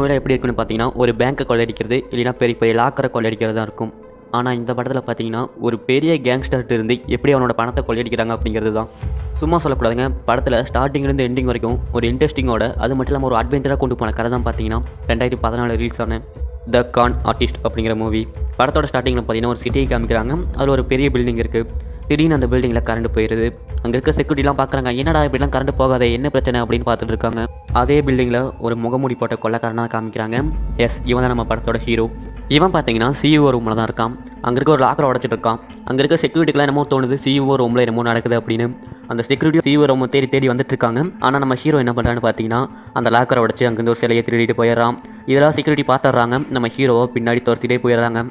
மூவியில் எப்படி இருக்குன்னு பார்த்தீங்கன்னா ஒரு பேங்க்கை கொள்ளடிக்கிறது இல்லைன்னா பெரிய பெரிய லாக்கரை கொள்ளையடிக்கிறது தான் இருக்கும். ஆனால் இந்த படத்தில் பார்த்தீங்கன்னா ஒரு பெரிய கேங்ஸ்டர்கிட்ட இருந்து எப்படி அவனோட பணத்தை கொள்ளையடிக்கிறாங்க அப்படிங்கிறது தான். சும்மா சொல்லக்கூடாதுங்க. படத்தில் ஸ்டார்டிங்லேருந்து எண்டிங் வரைக்கும் ஒரு இன்ட்ரெஸ்டிங்கோட அது மட்டும் இல்லாமல் ஒரு அட்வென்ச்சராக கொண்டு போன கதை தான் பார்த்தீங்கன்னா ரெண்டாயிரத்தி பதினாலு ரிலீஸ் ஆன த கான் ஆர்டிஸ்ட் அப்படிங்கிற மூவி படத்தோட ஸ்டார்டிங்கில் பார்த்தீங்கன்னா ஒரு சிட்டியை காமிக்கிறாங்க. அதில் ஒரு பெரிய பில்டிங் இருக்குது திடீர்னு அந்த பில்டிங்கில் கரண்ட் போயிடுது அங்கே இருக்க செக்யூரிட்டிலாம் பார்க்குறாங்க என்னடா இப்படிலாம் கரண்ட் போகாதே என்ன பிரச்சனை? அப்படின்னு பார்த்துட்டு இருக்காங்க அதே பில்டிங்கில் ஒரு முகமூடி போட்ட கொள்ளக்காரனாக காமிக்கிறாங்க. எஸ் இவன் தான் நம்ம படத்தோட ஹீரோ இவன் பார்த்தீங்கன்னா சிஇஓ ரூமில் தான் இருக்கான். அங்கே இருக்க ஒரு லாக்கரை உடச்சிட்டு இருக்கான். அங்கே இருக்க செக்யூரிட்டிக்கெலாம் என்னமோ தோணுது சிஇஓ ரூமில் என்னமோ நடக்குது அப்படின்னு. அந்த செக்யூரிட்டி சிஇஓ ரூம் தேடி தேடி வந்துட்டு இருக்காங்க. ஆனால் நம்ம ஹீரோ என்ன பண்ணுறான்னு பார்த்தீங்கன்னா அந்த லாக்கரை உடச்சி அங்கேருந்து ஒரு சிலையை திருடிட்டு போயிடுறான். இதெல்லாம் செக்யூரிட்டி பார்த்துட்றாங்க. நம்ம ஹீரோவை பின்னாடி துரத்திட்டே போயிடுறாங்க.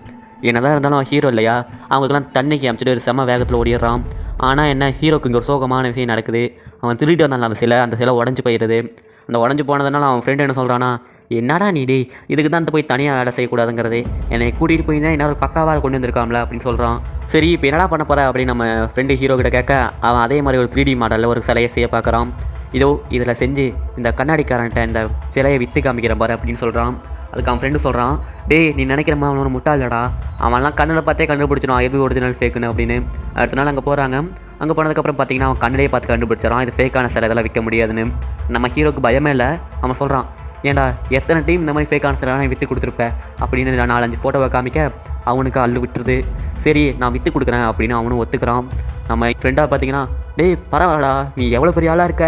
என்னதான் இருந்தாலும் ஹீரோ இல்லையா? அவங்களுக்குலாம் தண்ணிக்கு அமைச்சிட்டு ஒரு செம வேகத்தில் ஓடிடுறான். ஆனால் என்ன ஹீரோக்கு இங்கே ஒரு சோகமான விஷயம் நடக்குது. அவன் திருட்டு வந்தான் அந்த சிலை அந்த சிலை உடஞ்சி போயிடுது. அந்த உடஞ்சி போனதுனால அவன் ஃப்ரெண்டு என்ன சொல்கிறானா என்னடா நீ டே இதுக்கு தான் போய் தனியாக வேலை செய்யக்கூடாதுங்கிறது. என்னை கூட்டிகிட்டு போய் தான் என்ன ஒரு பக்காவாக கொண்டு வந்திருக்காம்ல அப்படின்னு சொல்கிறான் சரி இப்போ என்னடா பண்ண போகிற அப்படின்னு நம்ம ஃப்ரெண்டு ஹீரோ கிட்ட கேட்க அவன் அதே மாதிரி ஒரு த்ரீ டி மாடலில் ஒரு சிலையை செய்ய பார்க்குறான். இதோ இதில் செஞ்சு இந்த கண்ணாடிக்காரன்ட்ட இந்த சிலையை விற்று காமிக்கிற பாரு அப்படின்னு சொல்கிறான் அதுக்கு அவன் ஃப்ரெண்டு சொல்கிறான் டேய் நீ நினைக்கிற மாதிரி அவன் ஒரு முட்டாளடா? அவன்லாம் கண்ணில் பார்த்தே கண்டுபிடிச்சிடும் எது ஒரிஜினல் ஃபேக்குன்னு அப்படின்னு. அடுத்த நாள் அங்கே போகிறாங்க அங்கே போனதுக்கப்புறம் பார்த்தீங்கன்னா அவன் கண்ணிலே பார்த்து கண்டுபிடிச்சிடறான் இது ஃபேக்கான சில இதெல்லாம் விற்க முடியாதுன்னு. நம்ம ஹீரோக்கு பயமே இல்லை. அவன் சொல்கிறான் ஏன்டா எத்தனை டீம் இந்த மாதிரி ஃபேக்கான சிலை நான் விற்று கொடுத்துருப்பேன் அப்படின்னு நான் நாலஞ்சு ஃபோட்டோவை காமிக்க அவனுக்கு அள்ளு விட்டுருது. சரி நான் விற்று கொடுக்குறேன் அப்படின்னு அவனும் ஒத்துக்கிறான். நம்ம ஃப்ரெண்டாக பார்த்தீங்கன்னா டேய் பரவாயில்லடா நீ எவ்வளோ பெரிய ஆளாக இருக்க?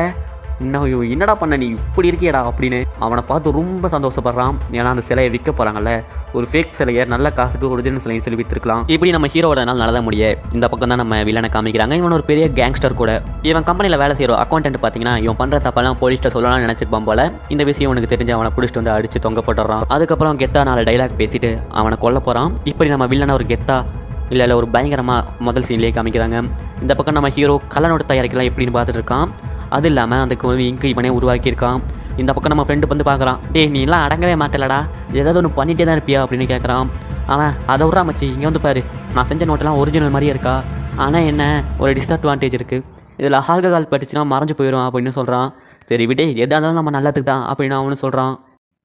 இன்னும் ஐயோ, என்னடா பண்ண நீ? இப்படி இருக்கியடா அப்படின்னு அவனை பார்த்து ரொம்ப சந்தோஷப்படுறான். ஏன்னா அந்த சிலையை விற்க போகிறாங்கல்ல ஒரு ஃபேக் சிலையை நல்ல காசுக்கு ஒரிஜினல் சிலையை சொல்லி விற்றுக்கலாம் இப்படி நம்ம ஹீரோட நாள் நடந்த முடிய இந்த பக்கம் தான் நம்ம வில்லனை காமிக்கிறாங்க. இவன் ஒரு பெரிய கேங்ஸ்டர் கூட. இவன் கம்பெனியில் வேலை செய்கிற அக்கௌண்டன்ட் பார்த்தீங்கன்னா இவன் பண்ணுற தப்பெல்லாம் போலீஸ்ட்ட சொல்லலாம்னு நினச்சிருப்பான் போல. இந்த விஷயம் உனக்கு தெரிஞ்சு அவனை பிடிச்சிட்டு வந்து அடித்து தொங்க போட்டுறான். அதுக்கப்புறம் கெத்தா நாலு டைலாக் பேசிட்டு அவனை கொல்ல போகிறான் இப்படி நம்ம வில்லனை ஒரு கெத்தா இல்லை இல்லை ஒரு பயங்கரமாக முதல் சீன்லேயே காமிக்கிறாங்க. இந்த பக்கம் நம்ம ஹீரோ கலனோட தயாரிக்கலாம் எப்படின்னு பார்த்துட்டு இருக்கான். அது இல்லாமல் அந்த ஒரு இங்கு இவனே உருவாக்கியிருக்கான். இந்த பக்கம் நம்ம ஃப்ரெண்டு வந்து பார்க்குறான். டேய் நீ எல்லாம் அடங்கவே மாட்டலடா ஏதாவது ஒன்று பண்ணிகிட்டே தான் இருப்பியா? அப்படின்னு கேட்குறான் அவன் அதை விட்றா மச்சி. இங்கே வந்து பாரு. நான் செஞ்ச நோட்டெல்லாம் ஒரிஜினல் மாதிரியே இருக்கா? ஆனால் என்ன ஒரு டிஸ்அட்வான்டேஜ் இருக்குது இதில் ஆல்கஹால் படிச்சுனா மறைஞ்சு போயிடும் அப்படின்னு சொல்கிறான் சரி விடே. எதாக இருந்தாலும் நம்ம நல்லதுக்கு தான் அப்படின்னு அவனு சொல்கிறான்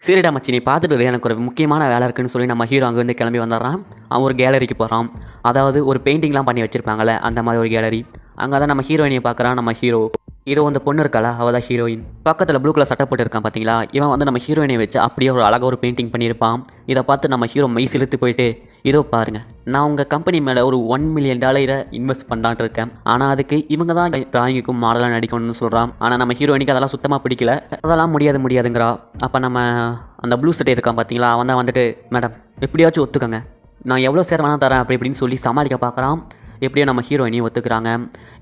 சரிடா மச்சி. நீ பார்த்துட்டு எனக்கு ஒரு முக்கியமான வேலை இருக்குன்னு சொல்லி நம்ம ஹீரோ அங்கேருந்து கிளம்பி வந்துடுறான். அவன் ஒரு கேலரிக்கு போகிறான் அதாவது ஒரு பெயிண்டிங்லாம் பண்ணி வச்சுருப்பாங்கல்ல அந்த மாதிரி ஒரு கேலரி அங்கே தான் நம்ம ஹீரோயினியை பார்க்குறான் நம்ம ஹீரோ இதோ அந்த பொண்ணு இருக்காளா? அவள் தான் ஹீரோயின் பக்கத்தில் ப்ளூ கலர் சட்டை போட்டிருக்கான் பார்த்தீங்களா இவன் வந்து நம்ம ஹீரோயினை வச்சு அப்படியே ஒரு அழகாக ஒரு பெயிண்டிங் பண்ணியிருப்பான். இதை பார்த்து நம்ம ஹீரோ மை செலுத்து போயிட்டு இதோ பாருங்க நான் உங்கள் கம்பெனி மேலே ஒரு ஒன் மில்லியன் டாலரை இன்வெஸ்ட் பண்ணலான்ட்டு இருக்கேன். ஆனால் அதுக்கு இவங்க தான் டிராயிங்குக்கும் மாடலாக நடிக்கணும்னு சொல்கிறான் ஆனால் நம்ம ஹீரோயினுக்கு அதெல்லாம் சுத்தமாக பிடிக்கல. அதெல்லாம் முடியாது முடியாதுங்கிறா. அப்போ நம்ம அந்த ப்ளூ சட்டை இருக்கான் பார்த்தீங்களா அவன் தான் வந்துட்டு மேடம் எப்படியாச்சும் ஒத்துக்கங்க. நான் எவ்வளோ சேர் வேணால் தரேன் அப்படி இப்படின்னு சொல்லி சமாளிக்க பார்க்குறான் எப்படியோ நம்ம ஹீரோயினையும் ஒத்துக்கிறாங்க.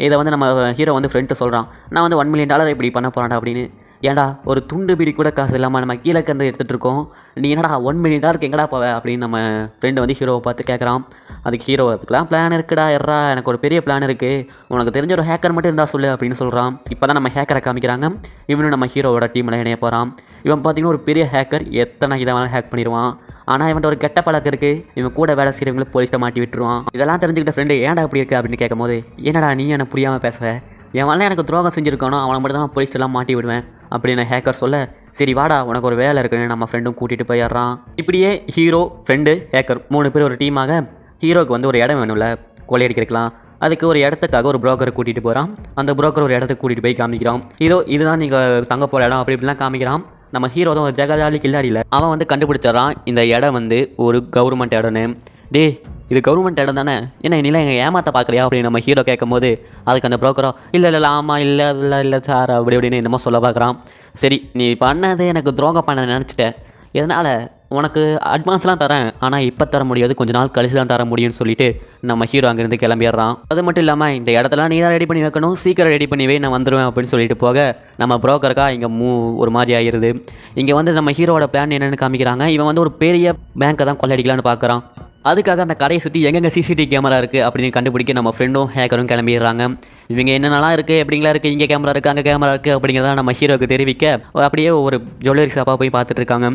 இதை வந்து நம்ம ஹீரோ வந்து ஃப்ரெண்ட்டு சொல்கிறான் நான் வந்து ஒன் மில்லியன் டாலர் இப்படி பண்ண போகிறேன்டா அப்படின்னு. ஏன்டா ஒரு துண்டு பிடி கூட காசு இல்லாமல் நம்ம கீழே கந்து எடுத்துகிட்டு இருக்கோம். நீ என்னடா ஒன் மில்லியன் டாலருக்கு எங்கடா போவ? அப்படின்னு நம்ம ஃப்ரெண்டு வந்து ஹீரோவை பார்த்து கேட்குறான் அதுக்கு ஹீரோ அதுக்கெலாம் பிளான் இருக்குடா எறா எனக்கு ஒரு பெரிய பிளான் இருக்குது உனக்கு தெரிஞ்ச ஒரு ஹேக்கர் மட்டும் இருந்தால் சொல்லு அப்படின்னு சொல்கிறான் இப்போ தான் நம்ம ஹேக்கரை காமிக்கிறாங்க. இவனும் நம்ம ஹீரோவோட டீமில் இணைய போகிறான் இவன் பார்த்தீங்கன்னா ஒரு பெரிய ஹேக்கர் எத்தனை இதை வேணாலும் ஹேக் பண்ணிடுவான் ஆனால் இவன்ட்ட ஒரு கெட்ட பழக்கம் இருக்குது இவன் கூட வேலை செய்கிறவங்களை போலீஸ்ட்ட மாட்டி விட்டுருவான். இதெல்லாம் தெரிஞ்சுக்கிட்ட ஃப்ரெண்டு ஏன்டா அப்படி இருக்கு? அப்படின்னு கேட்கும்போது என்னடா நீ என்னை புரியாமல் பேசுகிற எவன்லாம் எனக்கு துரோகம் செஞ்சுருக்கானோ அவனை மட்டும் தான் நான் மாட்டி விடுவேன். அப்படின்னு ஹேக்கர் சொல்ல சரி வாடா உனக்கு ஒரு வேலை இருக்குன்னு நம்ம ஃப்ரெண்டும் கூட்டிகிட்டு போயிடுறான். இப்படியே ஹீரோ ஃப்ரெண்டு ஹேக்கர் மூணு பேர் ஒரு டீமாக ஹீரோக்கு வந்து ஒரு இடம் வேணும்ல கொள்ளையடிக்கிறக்கலாம் அதுக்கு ஒரு இடத்துக்காக ஒரு புரோக்கரை கூட்டிகிட்டு போகிறான் அந்த புரோக்கர் ஒரு இடத்துக்கு கூட்டிகிட்டு போய் காமிக்கிறான். இதோ இதுதான் நீங்கள் தங்க போகிற இடம் அப்படி இப்படிலாம் காமிக்கிறான். நம்ம ஹீரோ தான் ஒரு ஜெகஜாலி கில்லாடியில். அவன் வந்து கண்டுபிடிச்சிடறான் இந்த இடம் வந்து ஒரு கவர்மெண்ட் இடம்னு. டேய் இது கவர்மெண்ட் இடம் தானே? என்ன நீலாம் எங்கள் ஏமாத்த பார்க்குறியா அப்படின்னு நம்ம ஹீரோ கேட்கும்போது அதுக்கு அந்த ப்ரோக்கரோ இல்லை இல்லை ஆமாம் இல்லை இல்லை இல்லை சார் அப்படி இப்படின்னு என்னமோ சொல்ல பார்க்குறான். சரி நீ பண்ணது எனக்கு துரோகம் பண்ண நினச்சிட்டேன் இதனால் உனக்கு அட்வான்ஸ்லாம் தரேன் ஆனால் இப்போ தர முடியாது கொஞ்ச நாள் கழிச்சு தான் தர முடியும்னு சொல்லிட்டு நம்ம ஹீரோ அங்கேருந்து கிளம்பிடுறான். அது மட்டும் இல்லாமல் இந்த இடத்தெல்லாம் நீ தான் ரெடி பண்ணி வைக்கணும் சீக்கிரம் ரெடி பண்ணிவே நான் வந்துடுவேன் அப்படின்னு சொல்லிட்டு போக நம்ம ப்ரோக்கருக்கா இங்கே மூ ஒரு மாதிரி ஆகிருது இங்கே வந்து நம்ம ஹீரோவோட பிளான் என்னென்னு காமிக்கிறாங்க. இவன் வந்து ஒரு பெரிய பேங்க்கை தான் கொள்ளையடிக்கலாம்னு பார்க்குறான் அதுக்காக அந்த கடையை சுற்றி எங்கெங்கே சிசிடிவி கேமரா இருக்குது அப்படின்னு கண்டுபிடிக்க நம்ம ஃப்ரெண்டும் ஹேக்கரும் கிளம்பிடுறாங்க. இவங்க என்னென்னலாம் இருக்குது எப்படிங்களா இருக்குது இங்கே கேமரா இருக்குது அங்கே கேமரா இருக்குது அப்படிங்கிறத நம்ம ஹீரோக்கு தெரிவிக்க அப்படியே ஒரு ஜுவல்லரி ஷாப்பாக போய் பார்த்துட்டு இருக்காங்க.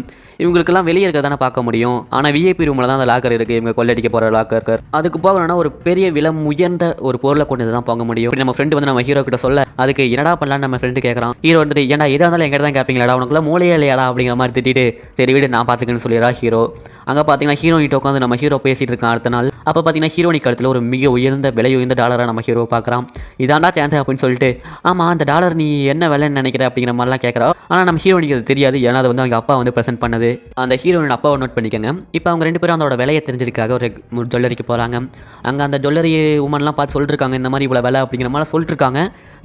இவங்களுக்கெல்லாம் வெளியே இருக்க தானே பார்க்க முடியும். ஆனால் விஐபி ரூமில் தான் அந்த லாக்கர் இருக்குது இவங்க கொள்ளடிக்க போகிற லாக்கர் அதுக்கு போகணும்னா ஒரு பெரிய விலம் உயர்ந்த ஒரு பொருளை கொண்டு தான் போக முடியும். இப்படி நம்ம ஃப்ரெண்டு வந்து நம்ம ஹீரோ கிட்ட சொல்ல அதுக்கு என்னடா பண்ணலாம்னு நம்ம ஃப்ரெண்டு கேட்குறான் ஹீரோ வந்துட்டு ஏன்னா எதாக இருந்தாலும் எங்கிட்ட தான் கேட்பீங்களா உனக்குள்ள மூலையே இல்லையாடா? அப்படிங்கிற மாதிரி திட்டிட்டு சரி விடு நான் பார்த்துக்கன்னு சொல்லிடுறா ஹீரோ அங்கே பார்த்தீங்கன்னா ஹீரோயிட்ட உட்காந்து நம்ம ஹீரோ பேசிட்டு இருக்கான் அடுத்த நாள். அப்போ பார்த்தீங்கன்னா ஹீரோனி கழுத்தில் ஒரு மிக உயர்ந்த விலை உயர்ந்த டாலராக நம்ம ஹீரோ பார்க்குறான். இதாண்டா சான்ஸ் அப்படின்னு சொல்லிட்டு ஆமாம் அந்த டாலர் நீ என்ன விலைன்னு நினைக்கிற அப்படிங்கிற மாதிரிலாம் கேட்குறா ஆனால் நம்ம ஹீரோனிக்கு அது தெரியாது. ஏன்னா அது வந்து அவங்க அப்பா வந்து ப்ரெசென்ட் பண்ணது. அந்த ஹீரோயின் அப்பாவை நோட் பண்ணிக்கோங்க. இப்போ அவங்க ரெண்டு பேரும் அதோட விலையை தெரிஞ்சிருக்காக ஒரு ஜுவல்லரிக்கு போகிறாங்க அங்கே அந்த ஜுவல்லரி உமன்லாம் பார்த்து சொல்லிருக்காங்க இந்த மாதிரி இவ்வளோ விலை அப்படிங்கிற மாதிரி சொல்லிட்டுருக்காங்க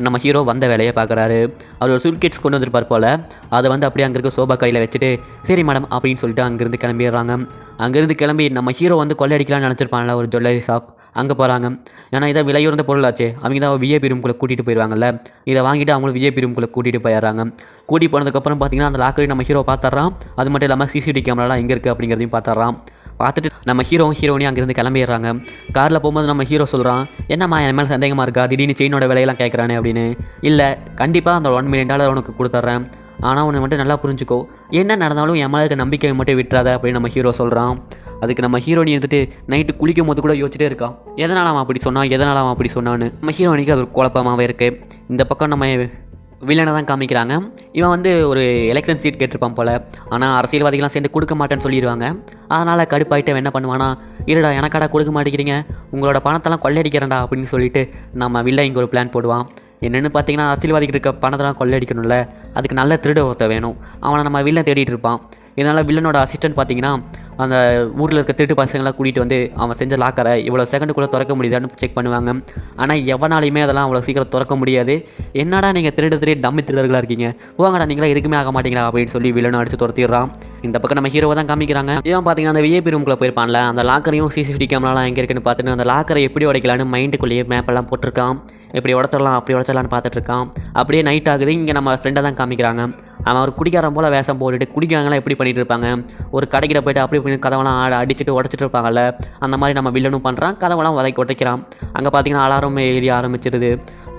நம்ம ஹீரோ வந்த வேலையை பார்க்குறாரு. அவர் ஒரு சுல்கேட்ஸ் கொண்டு வந்திருப்பார் போல். அதை வந்து அப்படியே அங்கே இருக்க சோபா கையில் வச்சுட்டு சரி மேடம் அப்படின்னு சொல்லிட்டு அங்கேருந்து கிளம்பிடுறாங்க. அங்கேருந்து கிளம்பி நம்ம ஹீரோ வந்து கொள்ளையடிக்கலாம்னு நினச்சிருப்பாங்களா ஒரு ஜுவல்லரி ஷாப் அங்கே போகிறாங்க ஏன்னா இதை விலையுறந்த ஆச்சு அவங்க தான் விஐபி ரூம்குள்ளே கூட்டிகிட்டு போயிடுவாங்கல்ல இதை வாங்கிட்டு அவங்களும் விஐபி ரூம்குள்ளே கூட்டிகிட்டு போயிடுறாங்க. கூட்டி போனதுக்கப்புறம் பார்த்தீங்கன்னா அந்த லாக்கரி நம்ம ஹீரோ பார்த்துட்றான். அது மட்டும் இல்லாமல் சிசிடிவி கேமராலாம் எங்கே இருக்குது அப்படிங்கிறதையும் பார்த்துட்றான். பார்த்துட்டு நம்ம ஹீரோவும் ஹீரோனையும் அங்கேருந்து கிளம்பிடுறாங்க. காரில் போகும்போது நம்ம ஹீரோ சொல்கிறான் என்னம்மா என் மேலே சந்தேகமாக இருக்கா? திடீர்னு செயினோட விலையெல்லாம் கேட்குறானே அப்படின்னு. இல்லை கண்டிப்பாக அந்த ஒன் மில்லியன் டாலர் உனக்கு கொடுத்துட்றேன். ஆனால் உன்னை மட்டும் நல்லா புரிஞ்சுக்கோ. என்ன நடந்தாலும் என் மேலே இருக்க நம்பிக்கையை மட்டும் விட்டுறாத அப்படின்னு நம்ம ஹீரோ சொல்கிறான் அதுக்கு நம்ம ஹீரோனி இருந்துட்டு நைட்டு குளிக்கும் போது கூட யோசிச்சிட்டே இருக்கான் எதனால் அவன் அப்படி சொன்னான்? எதனால் அவன் அப்படி சொன்னான்னு? நம்ம ஹீரோனிக்கு அது ஒரு குழப்பமாகவே இருக்குது இந்த பக்கம் நம்ம வில்லனை தான் காமிக்கிறாங்க. இவன் வந்து ஒரு எலெக்ஷன் சீட் கேட்டிருப்பான் போல். ஆனால் அரசியல்வாதிகள்லாம் சேர்ந்து கொடுக்க மாட்டேன்னு சொல்லிடுவாங்க அதனால் கடுப்பாயிட்டு என்ன பண்ணுவானா இருடா எனக்காடா கொடுக்க மாட்டேங்கிறீங்க? உங்களோட பணத்தெல்லாம் கொள்ளையடிக்கிறேன்டா அப்படின்னு சொல்லிட்டு நம்ம வில்ல இங்கே ஒரு பிளான் போடுவான். என்னென்னு பார்த்தீங்கன்னா அரசியல்வாதிக்கு இருக்க பணத்தெல்லாம் கொள்ளையடிக்கணும்ல. அதுக்கு நல்ல திருட ஒருத்த வேணும். அவனை நம்ம வில்லன் தேடிட்டு இருப்பான். இதனால் வில்லனோட அசிஸ்டன்ட் பார்த்தீங்கன்னா அந்த ஊரில் இருக்க திருட்டு பசங்களாம் கூட்டிகிட்டு வந்து அவன் செஞ்ச லாக்கரை இவ்வளோ செகண்டுக்குள்ளே திறக்க முடியுதான்னு செக் பண்ணுவாங்க. ஆனால் எவனாலையுமே அதெல்லாம் அவ்வளோ சீக்கிரம் திறக்க முடியாது. என்னடா நீங்கள் திருடு திருடி டம்மி திருடர்களாக இருக்கீங்க? போங்கடா நீங்களா எதுக்குமே ஆக மாட்டீங்களா? அப்படின்னு சொல்லி வில்லனை அடித்து துரத்திடுறான். இந்த பக்கம் நம்ம ஹீரோவை தான் காமிக்கிறாங்க. இவன் பார்த்தீங்கன்னா அந்த விஐபி ரூம்குள்ளே போயிருப்பான்ல அந்த லாக்கரையும் சிசிடிவி கேமராலாம் எங்கே இருக்குன்னு பார்த்துட்டு அந்த லாக்கரை எப்படி உடைக்கலான்னு மைண்டுக்குள்ளேயே மேப்பெல்லாம் போட்டிருக்கான். இப்படி உடச்சிடலாம் அப்படி உடச்சிடலான்னு பார்த்துட்டு இருக்கான். அப்படியே நைட் ஆகுது. இங்கே நம்ம ஃப்ரெண்டை தான் காமிக்கிறாங்க. அவன் ஒரு குடிக்காரன் போல் வேஷம் போட்டுட்டு குடிக்காரங்களாம் எப்படி பண்ணிட்டு இருப்பாங்க ஒரு கடைக்கிட்ட போயிட்டு அப்படி இப்படி கதவெல்லாம் ஆட அடிச்சுட்டு உடச்சிட்டு இருப்பாங்கல்ல அந்த மாதிரி நம்ம வில்லனும் பண்ணுறான் கதவெல்லாம் உதைக்கி உடைக்கிறான். அங்கே பார்த்தீங்கன்னா அலாரம் ஏறி ஆரம்பிச்சிருது.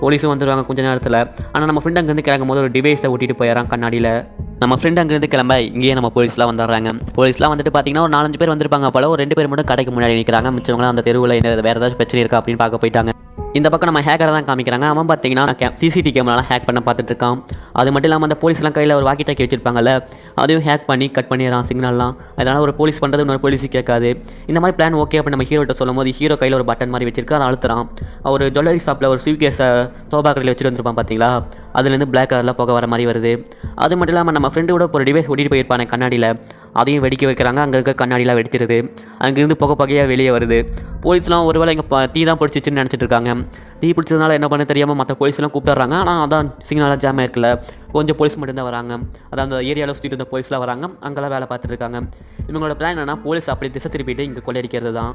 போலீஸும் வந்துடுவாங்க கொஞ்ச நேரத்தில். ஆனால் நம்ம ஃப்ரெண்ட் அங்கேருந்து கிளம்பும் போது ஒரு டிவைஸை ஓட்டிட்டு போயிடறான் கண்ணாடியில். நம்ம ஃப்ரெண்ட் அங்கேருந்து கிளம்ப இங்கேயே நம்ம போலீஸ்லாம் வந்துடுறாங்க. போலீஸ்லாம் வந்துட்டு பார்த்தீங்கன்னா ஒரு நாலஞ்சு பேர் வந்திருப்பாங்க போல ஒரு ரெண்டு பேர் மட்டும் கடைக்கு முன்னாடி நிற்கிறாங்க மிச்சவங்களாம் அந்த தெருவில் என்ன வேறு ஏதாச்சும் பிரச்சனை இருக்கா அப்படின்னு பார்க்க போயிட்டாங்க. இந்த பக்கம் நம்ம ஹேக்கரை தான் காமிக்கிறாங்க. அவன் பார்த்தீங்கன்னா கே சிசிடிவி கேமராலாம் ஹேக் பண்ண பார்த்துட்டு இருக்கான் அது மட்டும் இல்லாமல் அந்த போலீஸ்லாம் கையில் ஒரு வாக்கி டாக்கி வச்சிருப்பாங்கல்ல அதையும் ஹேக் பண்ணி கட் பண்ணிடுறான் சிக்னல்லாம் அதனால் ஒரு போலீஸ் பண்ணுறது இன்னொரு போலீஸ் கேட்காது. இந்த மாதிரி பிளான் ஓகே அப்படி நம்ம ஹீரோட்ட சொல்லும் போது ஹீரோ கையில் ஒரு பட்டன் மாதிரி வச்சிருக்கு அதை அழுத்துறான். ஒரு ஜுவல்லரி ஷாப்பில் ஒரு ஸ்வீட்கேஸை சோபா கடையில் வச்சுட்டு வந்திருப்பான் பார்த்தீங்களா அதுலேருந்து பிளாக் கலரில் புகை வர மாதிரி வருது. அது மட்டும் இல்லாமல் நம்ம ஃப்ரெண்டு கூட ஒரு டிவைஸ் ஓட்டிட்டு போயிருப்பானே கண்ணாடியில். அதையும் வெடிக்க வைக்கிறாங்க அங்கே இருக்க கண்ணாடிலாம் வெடிச்சிருது. அங்கேருந்து புகை புகையாக வெளியே வருது. போலீஸ்லாம் ஒருவேளை இங்கே தீ தான் பிடிச்சிச்சுன்னு நினச்சிட்டு இருக்காங்க தீ பிடிச்சதுனால என்ன பண்ண தெரியாமல் மற்ற போலீஸ்லாம் கூப்பிட்டுறாங்க. ஆனால் அதான் சிக்னலாக ஜாம் ஆயிருக்குல்ல. கொஞ்சம் போலீஸ் மட்டும்தான் வராங்க. அதான் அந்த ஏரியாவில் சுற்றிட்டு இருந்த போலீஸ்லாம் வராங்க. அங்கெல்லாம் வேலை பார்த்துட்டு இருக்காங்க இவங்களோட பிளான் என்னன்னா போலீஸ் அப்படி திசை திருப்பிட்டு இங்கே கொள்ளையடிக்கிறது தான்.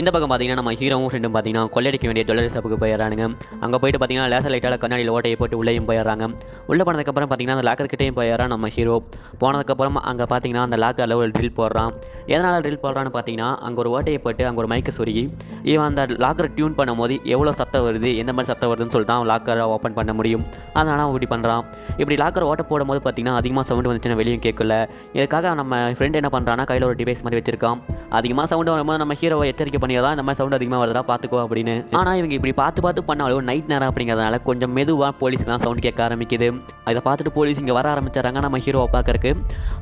இந்த பக்கம் பார்த்தீங்கன்னா நம்ம ஹீரோவும் ஃப்ரெண்டும் பார்த்தீங்கன்னா கொள்ளையடிக்க வேண்டிய ஜுவல்லரி ஷாப்புக்கு போயிடறானுங்க. அங்கே போயிட்டு பார்த்தீங்கன்னா லேசர் லைட்டால் கண்ணாடியில் ஓட்டையை போட்டு உள்ளேயும் போயிடுறாங்க. உள்ளே போனதுக்கப்புறம் பார்த்தீங்கன்னா அந்த லாக்கர் கிட்டேயும் போயிடறான் நம்ம ஹீரோ போனதுக்கப்புறம் அங்கே பார்த்தீங்கன்னா அந்த லாக்கரில் ஒரு ட்ரில் போடுறான். எதனால் ட்ரில் போடுறான்னு பார்த்தீங்கன்னா அங்கே ஒரு ஓட்டையை போட்டு அங்கே ஒரு மைக்கை சொருகி இவன் அந்த லாக்கரை டியூன் பண்ணும்போது எவ்வளோ சத்தம் வருது எந்த மாதிரி சத்தம் வருதுன்னு சொல்லிட்டு அவன் லாக்கரை ஓப்பன் பண்ண முடியும். அதனால் அவன் இப்படி பண்ணுறான் இப்படி லாக்கர் ஓட்ட போடும்போது பார்த்தீங்கன்னா அதிகமாக சவுண்டு வந்துச்சுன்னா வெளியும் கேட்கல. இதுக்காக நம்ம ஃப்ரெண்ட் என்ன பண்ணுறான்னா கையில் ஒரு டிவைஸ் மாதிரி வச்சிருக்கான். அதிகமாக சவுண்டு வரும்போது நம்ம ஹீரோவை எச்சரிக்கை பண்ணிடுறா இந்த மாதிரி சவுண்ட் அதிகமாக வருதா பார்த்துக்கோ அப்படின்னு. ஆனால் இவங்க இப்படி பார்த்து பார்த்து பண்ணாலும் நைட் நேரம் அப்படிங்கிறதுனால கொஞ்சம் மெதுவாக போலீஸ்லாம் சவுண்ட் கேட்க ஆரம்பிக்குது. அதை பார்த்துட்டு போலீஸ் இங்கே வர ஆரம்பிச்சிடறாங்க நம்ம ஹீரோவை பார்க்கறக்கு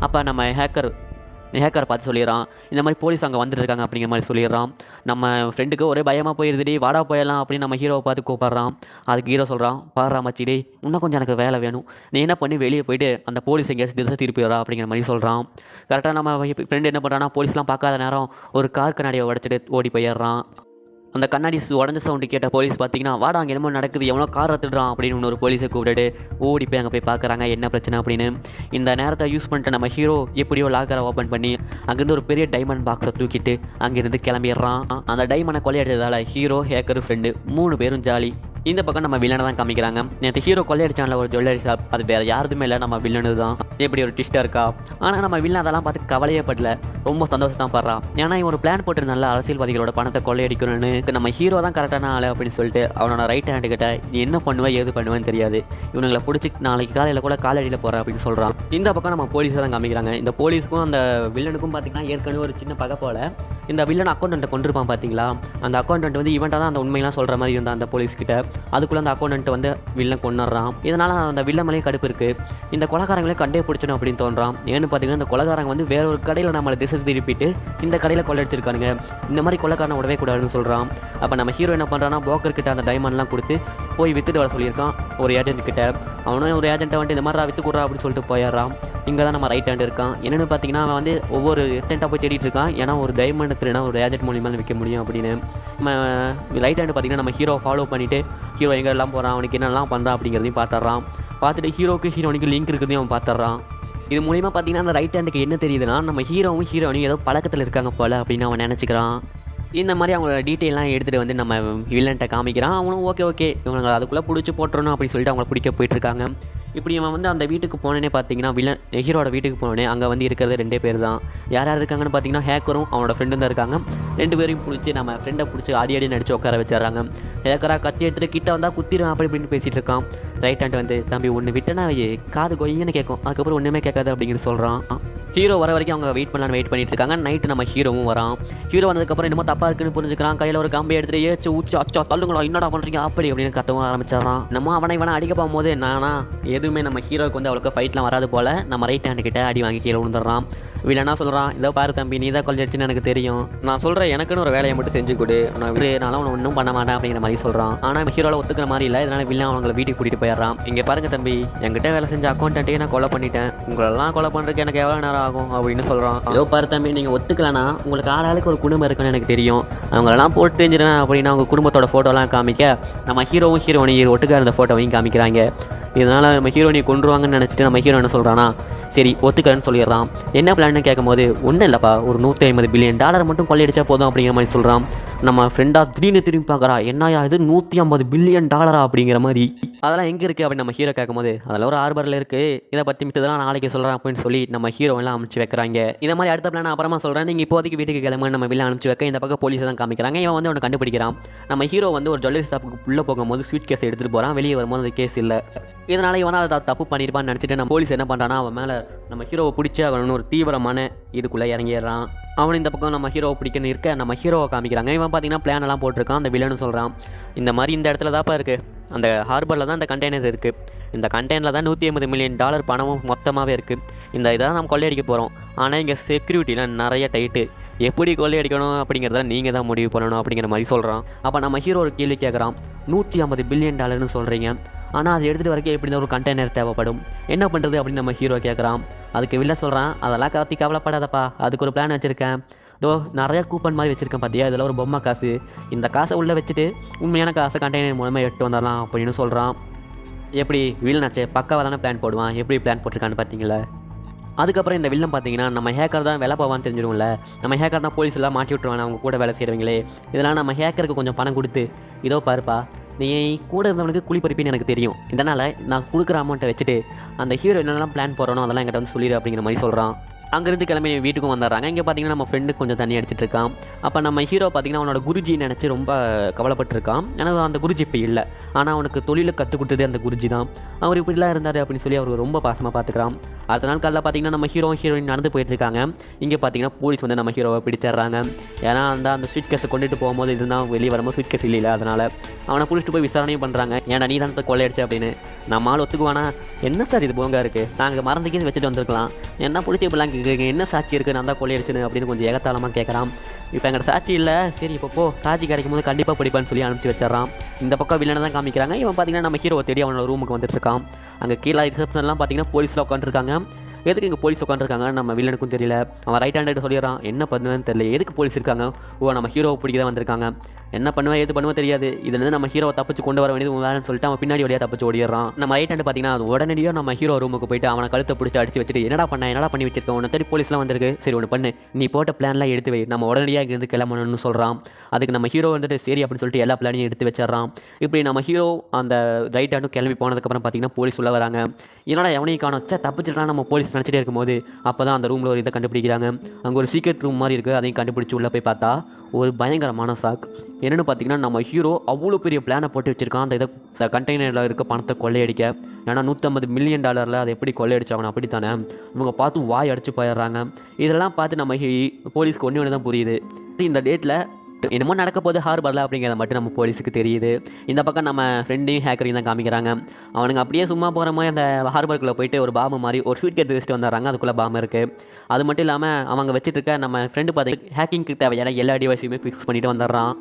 அப்போ நம்ம ஹேக்கர் ஹேக்கரை பார்த்து சொல்லிடுறான். இந்த மாதிரி போலீஸ் அங்கே வந்துட்டு இருக்காங்க அப்படிங்கிற மாதிரி சொல்லிடுறான். நம்ம ஃப்ரெண்டுக்கு ஒரே பயமாக போயிருந்துடி வாடா போயிடலாம் அப்படின்னு நம்ம ஹீரோவை பார்த்து கூப்பிட்றான். அதுக்கு ஹீரோ சொல்கிறான் பாடுறா மச்சிடி இன்னும் கொஞ்சம் எனக்கு வேலை வேணும். நீ என்ன பண்ணி வெளியே போயிட்டு அந்த போலீஸ் எங்கேயாச்சும் திசை திருப்பிடுறா அப்படிங்கிற மாதிரி சொல்கிறான் கரெக்டாக நம்ம ஃப்ரெண்டு என்ன பண்ணுறான்னா போலீஸ்லாம் பார்க்காத நேரம் ஒரு கார் கண்ணாடியை உடச்சிட்டு ஓடி போயிடுறான். அந்த கண்ணாடி சு- உடஞ்ச சவுண்டு கேட்ட போலீஸ் பார்த்தீங்கன்னா வாடா அங்கே என்னமோ நடக்குது எவ்வளோ கார் எடுத்துடுறான் அப்படின்னு இன்னொரு போலீஸை கூப்பிட்டுட்டு ஓடி போய் அங்கே போய் பார்க்குறாங்க என்ன பிரச்சனை? அப்படின்னு. இந்த நேரத்தை யூஸ் பண்ணிட்டு நம்ம ஹீரோ எப்படியோ லாக்கரை ஓப்பன் பண்ணி அங்கேருந்து ஒரு பெரிய டைமண்ட் பாக்ஸை தூக்கிட்டு அங்கேருந்து கிளம்பிடுறான். அந்த டைமண்டை கொள்ளையடிச்சதால ஹீரோ ஹேக்கர் ஃப்ரெண்டு மூணு பேரும் ஜாலி இந்த பக்கம் நம்ம வில்லனை தான் காமிக்கிறாங்க. நேற்று ஹீரோ கொள்ளையடிச்சான்ல ஒரு ஜுவல்லரி ஷாப் அது வேறு யாருதுமே இல்லை. நம்ம வில்லனு தான். எப்படி ஒரு டிஸ்டாக இருக்கா? ஆனால் நம்ம வில்லன் அதெல்லாம் பார்த்து கவலையே படல. ரொம்ப சந்தோஷம் தான் படுறான். ஏன்னா இவன் ஒரு பிளான் போட்டிருந்தால அரசியல்வாதிகளோட பணத்தை கொள்ளையடிக்கணும்னு நம்ம ஹீரோ தான் கரெக்டான ஆளு அப்படின்னு சொல்லிட்டு அவனோட ரைட் ஹேண்டு கிட்ட நீ என்ன பண்ணுவேன் ஏது பண்ணுவேன்னு தெரியாது. இவனுங்களை பிடிச்சி நாளைக்கு காலையில் கூட காலடியில் போகிறேன் அப்படின்னு சொல்கிறான் இந்த பக்கம் நம்ம போலீஸை தான் காமிக்கிறாங்க. இந்த போலீஸுக்கும் அந்த வில்லனுக்கும் பார்த்தீங்கன்னா ஏற்கனவே ஒரு சின்ன பகை போல. இந்த வில்லன் அக்கௌண்ட்டை கொண்டிருப்பான் பார்த்தீங்களா அந்த அக்கௌண்டன்ட் வந்து இவன்ட்டாக தான் அந்த உண்மையெல்லாம் சொல்கிற மாதிரி இருந்தான் அந்த போலீஸ் கிட்ட அதுக்குள்ளே அந்த அக்கௌண்டன்ட் வந்து வில்லன் கொண்டுறான் இதனால் அந்த வில்லன் மேலேயும் கடுப்பு இருக்குது இந்த கொலகாரங்களே கண்டே பிடிச்சணும் அப்படின்னு தோன்றான். ஏன்னு பார்த்தீங்கன்னா இந்த கொலகாரங்க வந்து வேற ஒரு கடையில் நம்மளை திசை திருப்பிட்டு இந்த கடையில் கொள்ளடிச்சிருக்கானுங்க. இந்த மாதிரி கொலகாரனை விடவே கூடாதுன்னு சொல்கிறான் அப்போ நம்ம ஹீரோ என்ன பண்ணுறான்னா போக்கர்கிட்ட கிட்ட அந்த டைமண்ட்லாம் கொடுத்து போய் வித்துட்டு வர சொல்லியிருக்கான். ஒரு ஏஜென்ட் கிட்ட. அவனும் ஒரு ஏஜென்ட்டை வந்துட்டு இந்த மாதிரி வித்து கொடுறா அப்படின்னு சொல்லிட்டு போயிடுறான். இங்கே தான் நம்ம ரைட் ஹேண்ட் இருக்கான். என்னென்னு பார்த்தீங்கன்னா அவன் வந்து ஒவ்வொரு ஏஜென்ட்டாக போய் தேடிட்டு இருக்கான். ஏன்னா ஒரு டைமண்ட் திருனா ஒரு ஏஜென்ட் மூலியமாக விற்க முடியும் அப்படின்னு. நம்ம ரைட் ஹேண்டு பார்த்தீங்கன்னா நம்ம ஹீரோ ஃபாலோ பண்ணிவிட்டு ஹீரோ எங்கெல்லாம் போகிறான் அவனுக்கு என்னெல்லாம் பண்ணுறான் அப்படிங்கிறதையும் பார்த்துட்றான் பார்த்துட்டு ஹீரோக்கு ஹீரோனுக்கு லிங்க் இருக்கிறதையும் அவன் பார்த்துட்றான் இது மூலியமாக பார்த்தீங்கன்னா அந்த ரைட் ஹேண்டுக்கு என்ன தெரியுதுன்னா நம்ம ஹீரோவும் ஹீரோனையும் ஏதோ பழக்கத்தில் இருக்காங்க போல் அப்படின்னு அவன் நினச்சிக்கிறான். இந்த மாதிரி அவங்களோட டீட்டெயிலாம் எடுத்துகிட்டு வந்து நம்ம வில்லன்ட்ட காமிக்கிறான். அவனும் ஓகே ஓகே இவங்க அதுக்குள்ளே பிடிச்சி போட்டுறணும் அப்படின்னு சொல்லிட்டு அவங்கள பிடிக்க போயிட்டுருக்காங்க. இப்படி இவன் வந்து அந்த வீட்டுக்கு போனேனே பார்த்தீங்கன்னா வில்லன் ஹீரோட வீட்டுக்கு போனோடனே அங்கே வந்து இருக்கிறது ரெண்டே பேர் தான். யார் யார் இருக்காங்கன்னு பார்த்தீங்கன்னா ஹேக்கரும் அவனோட ஃப்ரெண்டும் தான் இருக்காங்க. ரெண்டு பேரையும் பிடிச்சி நம்ம ஃப்ரெண்டை பிடிச்சி ஆடி ஆடி நடிச்சு உட்கார வச்சிடறாங்க. ஹேக்கராக கத்தி எடுத்துட்டு கிட்ட வந்தால் குத்திடுவான் அப்படி இப்படின்னு பேசிகிட்டு இருக்கான். ரைட் ஹேண்ட் வந்து தம்பி ஒன்று விட்டனா காது கொய்யன்னு கேட்கும் அதுக்கப்புறம் ஒன்றுமே கேட்காது அப்படிங்கிற சொல்கிறான் ஹீரோ வர வரைக்கும் அவங்க வெயிட் பண்ணலான்னு வெயிட் பண்ணிட்டு இருக்காங்க. நைட்டு நம்ம ஹீரோவும் வரான். ஹீரோ வந்ததுக்கப்புறம் என்னமோ தப்பாக இருக்குன்னு புரிஞ்சுக்கிறான். கையில் ஒரு கம்பி எடுத்துட்டு ஏச்சு ஊச்சு அச்சா தள்ளுங்களா என்னடா பண்ணுறீங்க அப்படி அப்படின்னு கத்தவும் ஆரம்பிச்சிடறான். நம்ம அவனை இவனை அடிக்க போகும்போது நானா எதுவுமே நம்ம ஹீரோக்கு வந்து அவளுக்கு ஃபைட்லாம் வராது போல் நம்ம ரைட் ஹேண்டு கிட்ட அடி வாங்கி கீழே விழுந்துடுறான். வில்லனா சொல்கிறான் இதோ பாரு தம்பி நீ தான் கொள்ளையடிச்சுன்னு எனக்கு தெரியும். நான் சொல்கிறேன் எனக்குன்னு ஒரு வேலையை மட்டும் செஞ்சு கொடு. நான் விடு நானும் ஒன்றும் பண்ண மாட்டேன் அப்படிங்கிற மாதிரி சொல்கிறான் ஆனால் ஹீரோவில் ஒத்துக்கிற மாதிரி இல்லை. இதனால வில்லன் அவங்களை வீட்டுக்கு கூட்டிகிட்டு போயிடுறான். இங்கே பாருங்க தம்பி என்கிட்ட வேலை செஞ்ச அக்கௌண்ட்டே நான் கொலை பண்ணிட்டேன். உங்களெல்லாம் கொலை பண்ணுறதுக்கு எனக்கு எவ்வளோ நேரம் ஆகும்? அப்படின்னு சொல்கிறான் இதோ பாரு தம்பி நீங்கள் ஒத்துக்கலனா உங்களுக்கு ஆளாளுக்கு ஒரு குடும்பம் இருக்குன்னு எனக்கு தெரியும். அவங்களெல்லாம் போட்டு தெரிஞ்சிருவேன் அப்படின்னு அவங்க குடும்பத்தோட ஃபோட்டோலாம் காமிக்க நம்ம ஹீரோவும் ஹீரோனையும் ஒட்டுக்காக இருந்த ஃபோட்டோவையும் காமிக்கிறாங்க. இதனால் நம்ம ஹீரோனியை கொண்டுருவாங்கன்னு நினச்சிட்டு நம்ம ஹீரோ என்ன சொல்கிறானா சரி ஒத்துக்கிறேன்னு சொல்லிடுறான். என்ன பிளான்னு கேட்கும்போது ஒன்றும் இல்லைப்பா ஒரு நூற்றி ஐம்பது பில்லியன் டாலர் மட்டும் கொள்ளையடிச்சா போதும் அப்படிங்கிற மாதிரி சொல்கிறான் நம்ம ஃப்ரெண்டாக திடீர்னு திரும்பி பார்க்குறா என்னையா இது நூற்றி ஐம்பது பில்லியன் டாலரா அப்படிங்கிற மாதிரி. அதெல்லாம் எங்கே இருக்குது அப்படின்னு நம்ம ஹீரோ கேட்கும்போது அதெல்லாம் ஒரு ஆர்பரில் இருக்குது இதை பற்றி மித்ததெல்லாம் நாளைக்கு சொல்கிறேன் அப்படின்னு சொல்லி நம்ம ஹீரோ எல்லாம் அனுப்பிச்சு வைக்கிறாங்க. இந்த மாதிரி அடுத்த பிளான் அப்புறமா சொல்கிறேன் நீங்கள் இப்போதைக்கு வீட்டுக்கு கிளம்பு நம்ம வெளில அனுப்பிச்சு வைக்க. இந்த பக்கம் போலீஸை தான் காமிக்கிறாங்க. இவன் வந்து அவனை கண்டுபிடிக்கிறான். நம்ம ஹீரோ வந்து ஒரு ஜுவல்லரி ஷாப்புக்கு உள்ளே போகும்போது ஸ்வீட் கேஸ் எடுத்துகிட்டு போகிறான் வெளியே வரும்போது அந்த கேஸ் இல்லை. இதனால் இவன் அதை தப்பு பண்ணியிருப்பான்னு நினச்சிட்டு நம்ம போலீஸ் என்ன பண்ணுறான்னா அவன் மேலே நம்ம ஹீரோவை பிடிச்சி அவன் ஒரு தீவிரமான இதுக்குள்ளே இறங்கிடுறான். அவன் இந்த பக்கம் நம்ம ஹீரோவை பிடிக்கணும் இருக்க நம்ம ஹீரோவை காமிக்கிறாங்க. இவன் பார்த்தீங்கன்னா பிளான் எல்லாம் போட்டிருக்கான். அந்த வில்லனு சொல்கிறான் இந்த மாதிரி இந்த இடத்துல தான்ப்பா இருக்குது அந்த ஹார்பரில் தான் இந்த கண்டெய்னர் இருக்குது இந்த கண்டெய்னரில் தான் நூற்றி ஐம்பது மில்லியன் டாலர் பணமும் மொத்தமாகவே இருக்குது இந்த இதை நம்ம கொள்ளையடிக்க போகிறோம் ஆனால் இங்கே செக்யூரிட்டிலாம் நிறைய டைட்டு எப்படி கொள்ளையடிக்கணும் அப்படிங்கிறத நீங்கள் தான் முடிவு பண்ணணும் அப்படிங்கிற மாதிரி சொல்கிறான் அப்போ நம்ம ஹீரோ ஒரு கேள்வி கேட்குறான் நூற்றி ஐம்பது பில்லியன் டாலர்னு சொல்கிறீங்க ஆனால் அது எடுத்துகிட்டு வரைக்கும் எப்படி ஒரு கண்டெய்னர் தேவைப்படும். என்ன பண்ணுறது அப்படின்னு நம்ம ஹீரோ கேட்குறான் அதுக்கு வில்ல சொல்கிறான் அதெல்லாம் கார்த்தி கவலைப்படாதப்பா. அதுக்கு ஒரு பிளான் வச்சுருக்கேன். தோ நிறையா கூப்பன் மாதிரி வச்சுருக்கேன் பார்த்தியா இதில் ஒரு பொம்மை காசு. இந்த காசை உள்ளே வச்சுட்டு உண்மையான காசை கண்டெய்னர் மூலமாக எட்டு வந்துடலாம் அப்படின்னு சொல்கிறான் எப்படி? வில்லனாச்சே பக்காவாக தானே பிளான் போடுவான். எப்படி பிளான் போட்டிருக்கான்னு பார்த்தீங்களா அதுக்கப்புறம் இந்த வில்லன் பார்த்தீங்கன்னா நம்ம ஹேக்கர் தான் வேலை போவான்னு தெரிஞ்சிடும்ல. நம்ம ஹேக்கர் தான் போலீஸ் எல்லாம் மாட்டி விட்டுருவாங்க அவங்க கூட வேலை செய்கிறவங்களே இதெல்லாம் நம்ம ஹேக்கருக்கு கொஞ்சம் பணம் கொடுத்து இதோ பாருப்பா நீ கூட இருந்தவனுக்கு குழி பறிப்பின்னு எனக்கு தெரியும். இதனால் நான் கொடுக்குற அமௌண்ட்டை வச்சுட்டு அந்த ஹீரோ என்னென்னலாம் பிளான் போடுறனோ அதெல்லாம் என்கிட்ட வந்து சொல்லிடு அப்படிங்கிற மாதிரி சொல்கிறான் அங்கேருந்து கிளம்பி வீட்டுக்கும் வந்துடுறாங்க. இங்கே பார்த்தீங்கன்னா நம்ம ஃப்ரெண்டுக்கு கொஞ்சம் தண்ணி அடிச்சிட்டு இருக்கான். அப்போ நம்ம ஹீரோ பார்த்தீங்கன்னா அவனோட குருஜி நினச்சி ரொம்ப கவலைப்பட்டிருக்கான். ஆனால் அந்த குருஜி இப்போ இல்லை. ஆனால் அவனுக்கு தொழிலை கற்றுக் கொடுத்ததே அந்த குருஜி தான். அவர் இப்படிலாம் இருந்தார் அப்படின்னு சொல்லி அவர் ரொம்ப பாசமாக பார்த்துக்கிறான் அடுத்த நாள் காலையில் பார்த்தீங்கன்னா நம்ம ஹீரோ ஹீரோயின் நடந்து போயிட்டுருக்காங்க. இங்கே பார்த்தீங்கன்னா போலீஸ் வந்து நம்ம ஹீரோவை பிடிச்சிடுறாங்க. ஏன்னா அந்த அந்த ஸ்வீட் கேஸை கொண்டுட்டு போகும்போது இதுதான் வெளியே வரும்போது ஸ்வீட் கேஸ் இல்லை அதனால் அவனை பிடிச்சிட்டு போய் விசாரணையும் பண்ணுறாங்க ஏன்னா நீ தான் கொள்ளையடிச்ச அப்படின்னு. நம்ம ஆள் ஒத்துக்குவானா? என்ன சார் இது போங்க இருக்குது நாங்கள் மறந்துக்கே வச்சுட்டு வந்திருக்கலாம். என்ன பிடிச்சி இப்படிலாம் கேட்குறீங்க என்ன சாட்சி இருக்குது நான் தான் கொள்ளையடிச்சுன்னு அப்படின்னு கொஞ்சம் ஏகத்தாளமாக கேட்குறான் இப்போ எங்கள்ட சாட்சி இல்லை. சரி இப்போ போ. சாட்சி கிடைக்கும் போது கண்டிப்பாக படிப்பான்னு சொல்லி அனுப்பிச்சு வச்சிடறான். இந்த பக்கம் வில்லனை தான் காமிக்கிறாங்க. இவன் பார்த்தீங்கன்னா நம்ம ஹீரோவை தேடி அவனோட ரூமுக்கு வந்துட்டு இருக்கான் அங்கே கீழே ரிசப்ஷன்லாம் பார்த்தீங்கன்னா போலீஸில் உட்காந்துருக்காங்க 다음 எதுக்கு இங்கே போலீஸ் உட்காந்துருக்காங்க நம்ம வில்லனுக்கும் தெரியல. அவன் ரைட் ஹேண்டட் சொல்லிடுறான். என்ன பண்ணுவேன்னு தெரியல. எதுக்கு போலீஸ் இருக்காங்க? ஓ நம்ம ஹீரோவை பிடிக்க தான் வந்திருக்காங்க. என்ன பண்ணுவேன் எது பண்ணுவேன் தெரியாது. இதுலேருந்து நம்ம ஹீரோவை தப்பிச்சு கொண்டு வர வேண்டியது வேணும்னு சொல்லிட்டு அவன் பின்னாடி வழியாக தப்பிச்சு ஓடிடுறான். நம்ம ரைட் ஹேண்ட் பார்த்தீங்கன்னா அது உடனடியாக நம்ம ஹீரோ ரூமுக்கு போயிட்டு அவனை கழுத்தை பிடிச்சி அடிச்சு வச்சுட்டு என்னடா பண்ண? என்னடா பண்ணி வச்சிருக்கோம் உன்னை தேடி போலீஸ்லாம் வந்திருக்கு. சரி ஒன்று பண்ணு. நீ போட்ட பிளான்லாம் எடுத்து வை. நம்ம உடனடியாக இருந்து கிளம்பணும்னு சொல்கிறான் அதுக்கு நம்ம ஹீரோ வந்துட்டு சரி அப்படின்னு சொல்லிட்டு எல்லா பிளானையும் எடுத்து வச்சிடறான். இப்படி நம்ம ஹீரோ அந்த ரைட் ஹேண்டும் கிளம்பி போனதுக்கப்புறம் பார்த்தீங்கன்னா போலீஸ் உள்ள வராங்க. என்னடா எவனையும் காணும். சே தப்பிச்சிடலாம் நம்ம போலீஸ் நினச்சிட்டே இருக்கும்போது அப்போ தான் அந்த ரூமில் ஒரு இதை கண்டுபிடிக்கிறாங்க. அங்கே ஒரு சீக்ரெட் ரூம் மாதிரி இருக்குது அதையும் கண்டுபிடிச்சி உள்ளே போய் பார்த்தா ஒரு பயங்கரமான சாக் என்னென்னு பார்த்தீங்கன்னா நம்ம ஹீரோ அவ்வளோ பெரிய பிளானை போட்டு வச்சுருக்கான். அந்த இதை இந்த கண்டெய்னரில் இருக்க பணத்தை கொள்ளையடிக்க. ஏன்னா நூற்றம்பது மில்லியன் டாலரில் அதை எப்படி கொள்ளையடிச்சாங்கன்னு அப்படி தானே இவங்க பார்த்து வாய் அடிச்சு போயிடுறாங்க. இதெல்லாம் பார்த்து நம்ம ஹீ- போலீஸ்க்கு ஒன்று ஒன்று தான் புரியுது. இந்த டேட்டில் என்னமோ நடக்க போது ஹார்பரில் அப்படிங்கிறத மட்டும் நம்ம போலீஸுக்கு தெரியுது. இந்த பக்கம் நம்ம ஃப்ரெண்டையும் ஹேக்கரையும் தான் காமிக்கிறாங்க. அவனுங்க அப்படியே சும்மா போகிற மாதிரி அந்த ஹார்பருக்குள்ளே போயிட்டு ஒரு பாம்பு மாதிரி ஒரு ஸ்வீட் கேட்டு வச்சுட்டு வந்துடுறாங்க. அதுக்குள்ளே பாம்பு இருக்குது அது மட்டும் இல்லாமல் அவங்க வச்சுட்டு இருக்க நம்ம ஃப்ரெண்டு பார்த்து ஹேக்கிங்க்கு தேவையான எல்லா டிவைஸையுமே ஃபிக்ஸ் பண்ணிட்டு வந்துடுறான்.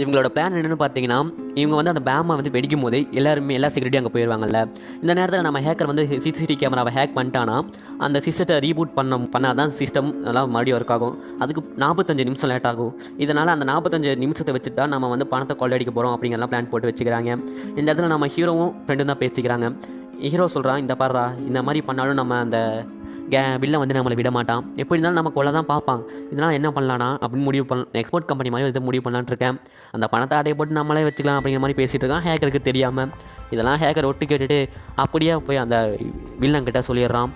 இவங்களோட பிளான் என்னென்னு பார்த்தீங்கன்னா இவங்க வந்து அந்த பேமை வந்து வெடிக்கும் போது எல்லாருமே எல்லா செக்யூரிட்டியும் அங்கே போயிடுவாங்கல்ல இந்த நேரத்தில் நம்ம ஹேக்கர் வந்து சிசிடிவி கேமராவை ஹேக் பண்ணிட்டானா அந்த சிஸ்டத்தை ரீபூட் பண்ண பண்ணால் தான் சிஸ்டம் எல்லாம் மறுபடியும் ஒர்க் ஆகும். அதுக்கு நாற்பத்தஞ்சு நிமிஷம் லேட் ஆகும். இதனால் அந்த நாற்பத்தஞ்சு நிமிஷத்தை வச்சு தான் நம்ம வந்து பணத்தை கொள்ளையடிக்க போகிறோம் அப்படிங்கிறலாம் பிளான் போட்டு வச்சுக்கிறாங்க. இந்த இடத்துல நம்ம ஹீரோவும் ஃப்ரெண்டும் தான் பேசிக்கிறாங்க. ஹீரோ சொல்கிறான் இந்த பாடுறா இந்த மாதிரி பண்ணாலும் நம்ம அந்த கே பில்லை வந்து நம்மளை விட மாட்டான் எப்படி இருந்தாலும் நம்ம கொள்ள தான் பார்ப்பான். இதனால் என்ன பண்ணலாம்னா அப்படின்னு முடிவு பண்ண எக்ஸ்போர்ட் கம்பெனி மாதிரி இதை முடிவு பண்ணலான்னு இருக்கேன். அந்த பணத்தை அடைய போட்டு நம்மளே வச்சுக்கலாம் அப்படிங்கிற மாதிரி பேசிகிட்டு இருக்கான் ஹேக்கருக்கு தெரியாமல் இதெல்லாம் ஹேக்கர் ஒட்டு கேட்டுட்டு அப்படியே போய் அந்த வில்லங்கிட்ட சொல்லிடுறான்.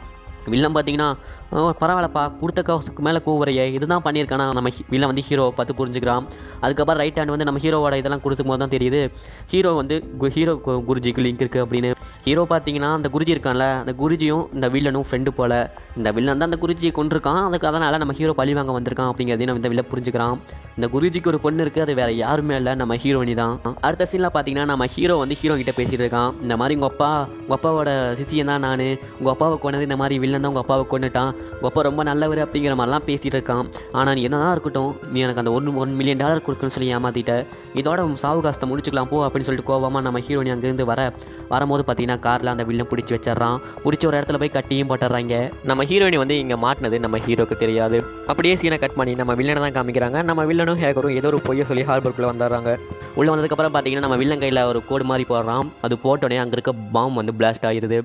வில்லன் பார்த்தீங்கன்னா பரவாயில்லப்பா கொடுத்த காசுக்கு மேலே கூவுறையே இதுதான் பண்ணியிருக்கானா? நம்ம ஹி- வில்லன் வந்து ஹீரோவை பார்த்து புரிஞ்சுக்கிறான். அதுக்கப்புறம் ரைட் ஹேண்ட் வந்து நம்ம ஹீரோவோட இதெல்லாம் கொடுத்துக்கும் போது தான் தெரியுது. ஹீரோ வந்து கு- ஹீரோ குருஜிக்கு லிங்க் இருக்குது அப்படின்னு ஹீரோ பார்த்தீங்கன்னா அந்த குருஜி இருக்கான்ல அந்த குருஜியும் இந்த வில்லனும் ஃப்ரெண்டு போல. இந்த வில்லன் தான் அந்த குருஜியை கொண்டிருக்கான் அதுக்கு அதனால் நம்ம ஹீரோ பழி வாங்க வந்திருக்கான் அப்படிங்கிறதையும் நம்ம இந்த வில்ல புரிஞ்சுக்கிறான். இந்த குருஜிக்கு ஒரு பொண்ணு இருக்குது அது வேற யாருமே இல்லை. நம்ம ஹீரோனி தான். அடுத்த சீனில் பார்த்தீங்கன்னா நம்ம ஹீரோ வந்து ஹீரோ கிட்ட பேசிகிட்டு இருக்கான். இந்த மாதிரி உங்கள் அப்பா உங்கள் அப்பாவோட சித்தியன் தான் நான். உங்கள் அப்பாவை கொண்டது இந்த மாதிரி வில்லன் தான் உங்கள் அப்பாவை கொண்டுட்டான் உங்கள் அப்பா ரொம்ப நல்லவர் அப்படிங்கிற மாதிரிலாம் பேசிகிட்டு இருக்கான். ஆனால் நீ என்னதான் இருக்கட்டும் நீ எனக்கு அந்த ஒன் ஒன் மில்லியன் டாலர் கொடுக்குன்னு சொல்லி ஏமாத்திட்ட. இதோட சாவுகாசத்தை முடிச்சுக்கலாம் போ அப்படின்னு சொல்லிட்டு கோவமாக நம்ம ஹீரோனி அங்கேருந்து வர வரும்போது பார்த்தீங்கன்னா காரில் அந்த வில்லன் பிடிச்சி வச்சிடறான். பிடிச்ச ஒரு இடத்துல போய் கட்டியும் போட்டுறாங்க நம்ம ஹீரோயினி வந்து இங்கே மாட்டினது நம்ம ஹீரோக்கு தெரியாது. அப்படியே சீனை கட் பண்ணி நம்ம வில்லனை தான் காமிக்கிறாங்க. நம்ம வில்லனும் ஹேக்கரும் ஏதோ ஒரு பொய்ய சொல்லி ஹார்பருக்குள்ளே வந்துடுறாங்க. உள்ளே வந்ததுக்கப்புறம் பார்த்தீங்கன்னா நம்ம வில்லன் கையில் ஒரு கோடு மாதிரி போடுறான். அது போட்டோடனே அங்கே இருக்க பாம் வந்து பிளாஸ்ட் ஆகிடுது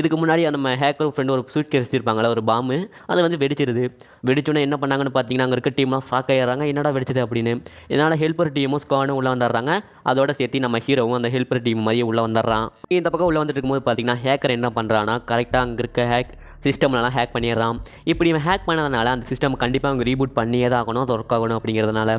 இதுக்கு முன்னாடி நம்ம ஹேக்கரும் ஃப்ரெண்டு ஒரு சூட் கேஸ் ஒரு பாம்பு அது வந்து வெடிச்சிருது. வெடிச்சோன்னே என்ன பண்ணாங்கன்னு பார்த்தீங்கன்னா அங்கே இருக்க டீம்லாம் ஷாக் ஆயிடுறாங்க. என்னடா வெடிச்சது அப்படின்னு. இதனால் ஹெல்ப்பர் டீமும் ஸ்குவாடும் உள்ளே வந்துடுறாங்க. அதோட சேர்த்து நம்ம ஹீரோவும் அந்த ஹெல்ப்பர் டீம் மாதிரி உள்ளே வந்துடுறான். இந்த பக்கம் உள்ளே வந்துட்டு இருக்கும்போது பார்த்தீங்கன்னா ஹேக்கர் என்ன பண்ணுறான்னா கரெக்டாக அங்கே இருக்க ஹேக் சிஸ்டம்லலாம் ஹேக் பண்ணிடுறான். இப்படி இவன் ஹேக் பண்ணதுனால அந்த சிஸ்டம் கண்டிப்பாக அவங்க ரீபூட் பண்ணியே தான் ஆகணும் அது ஒர்க் ஆகணும் அப்படிங்கிறதுனால.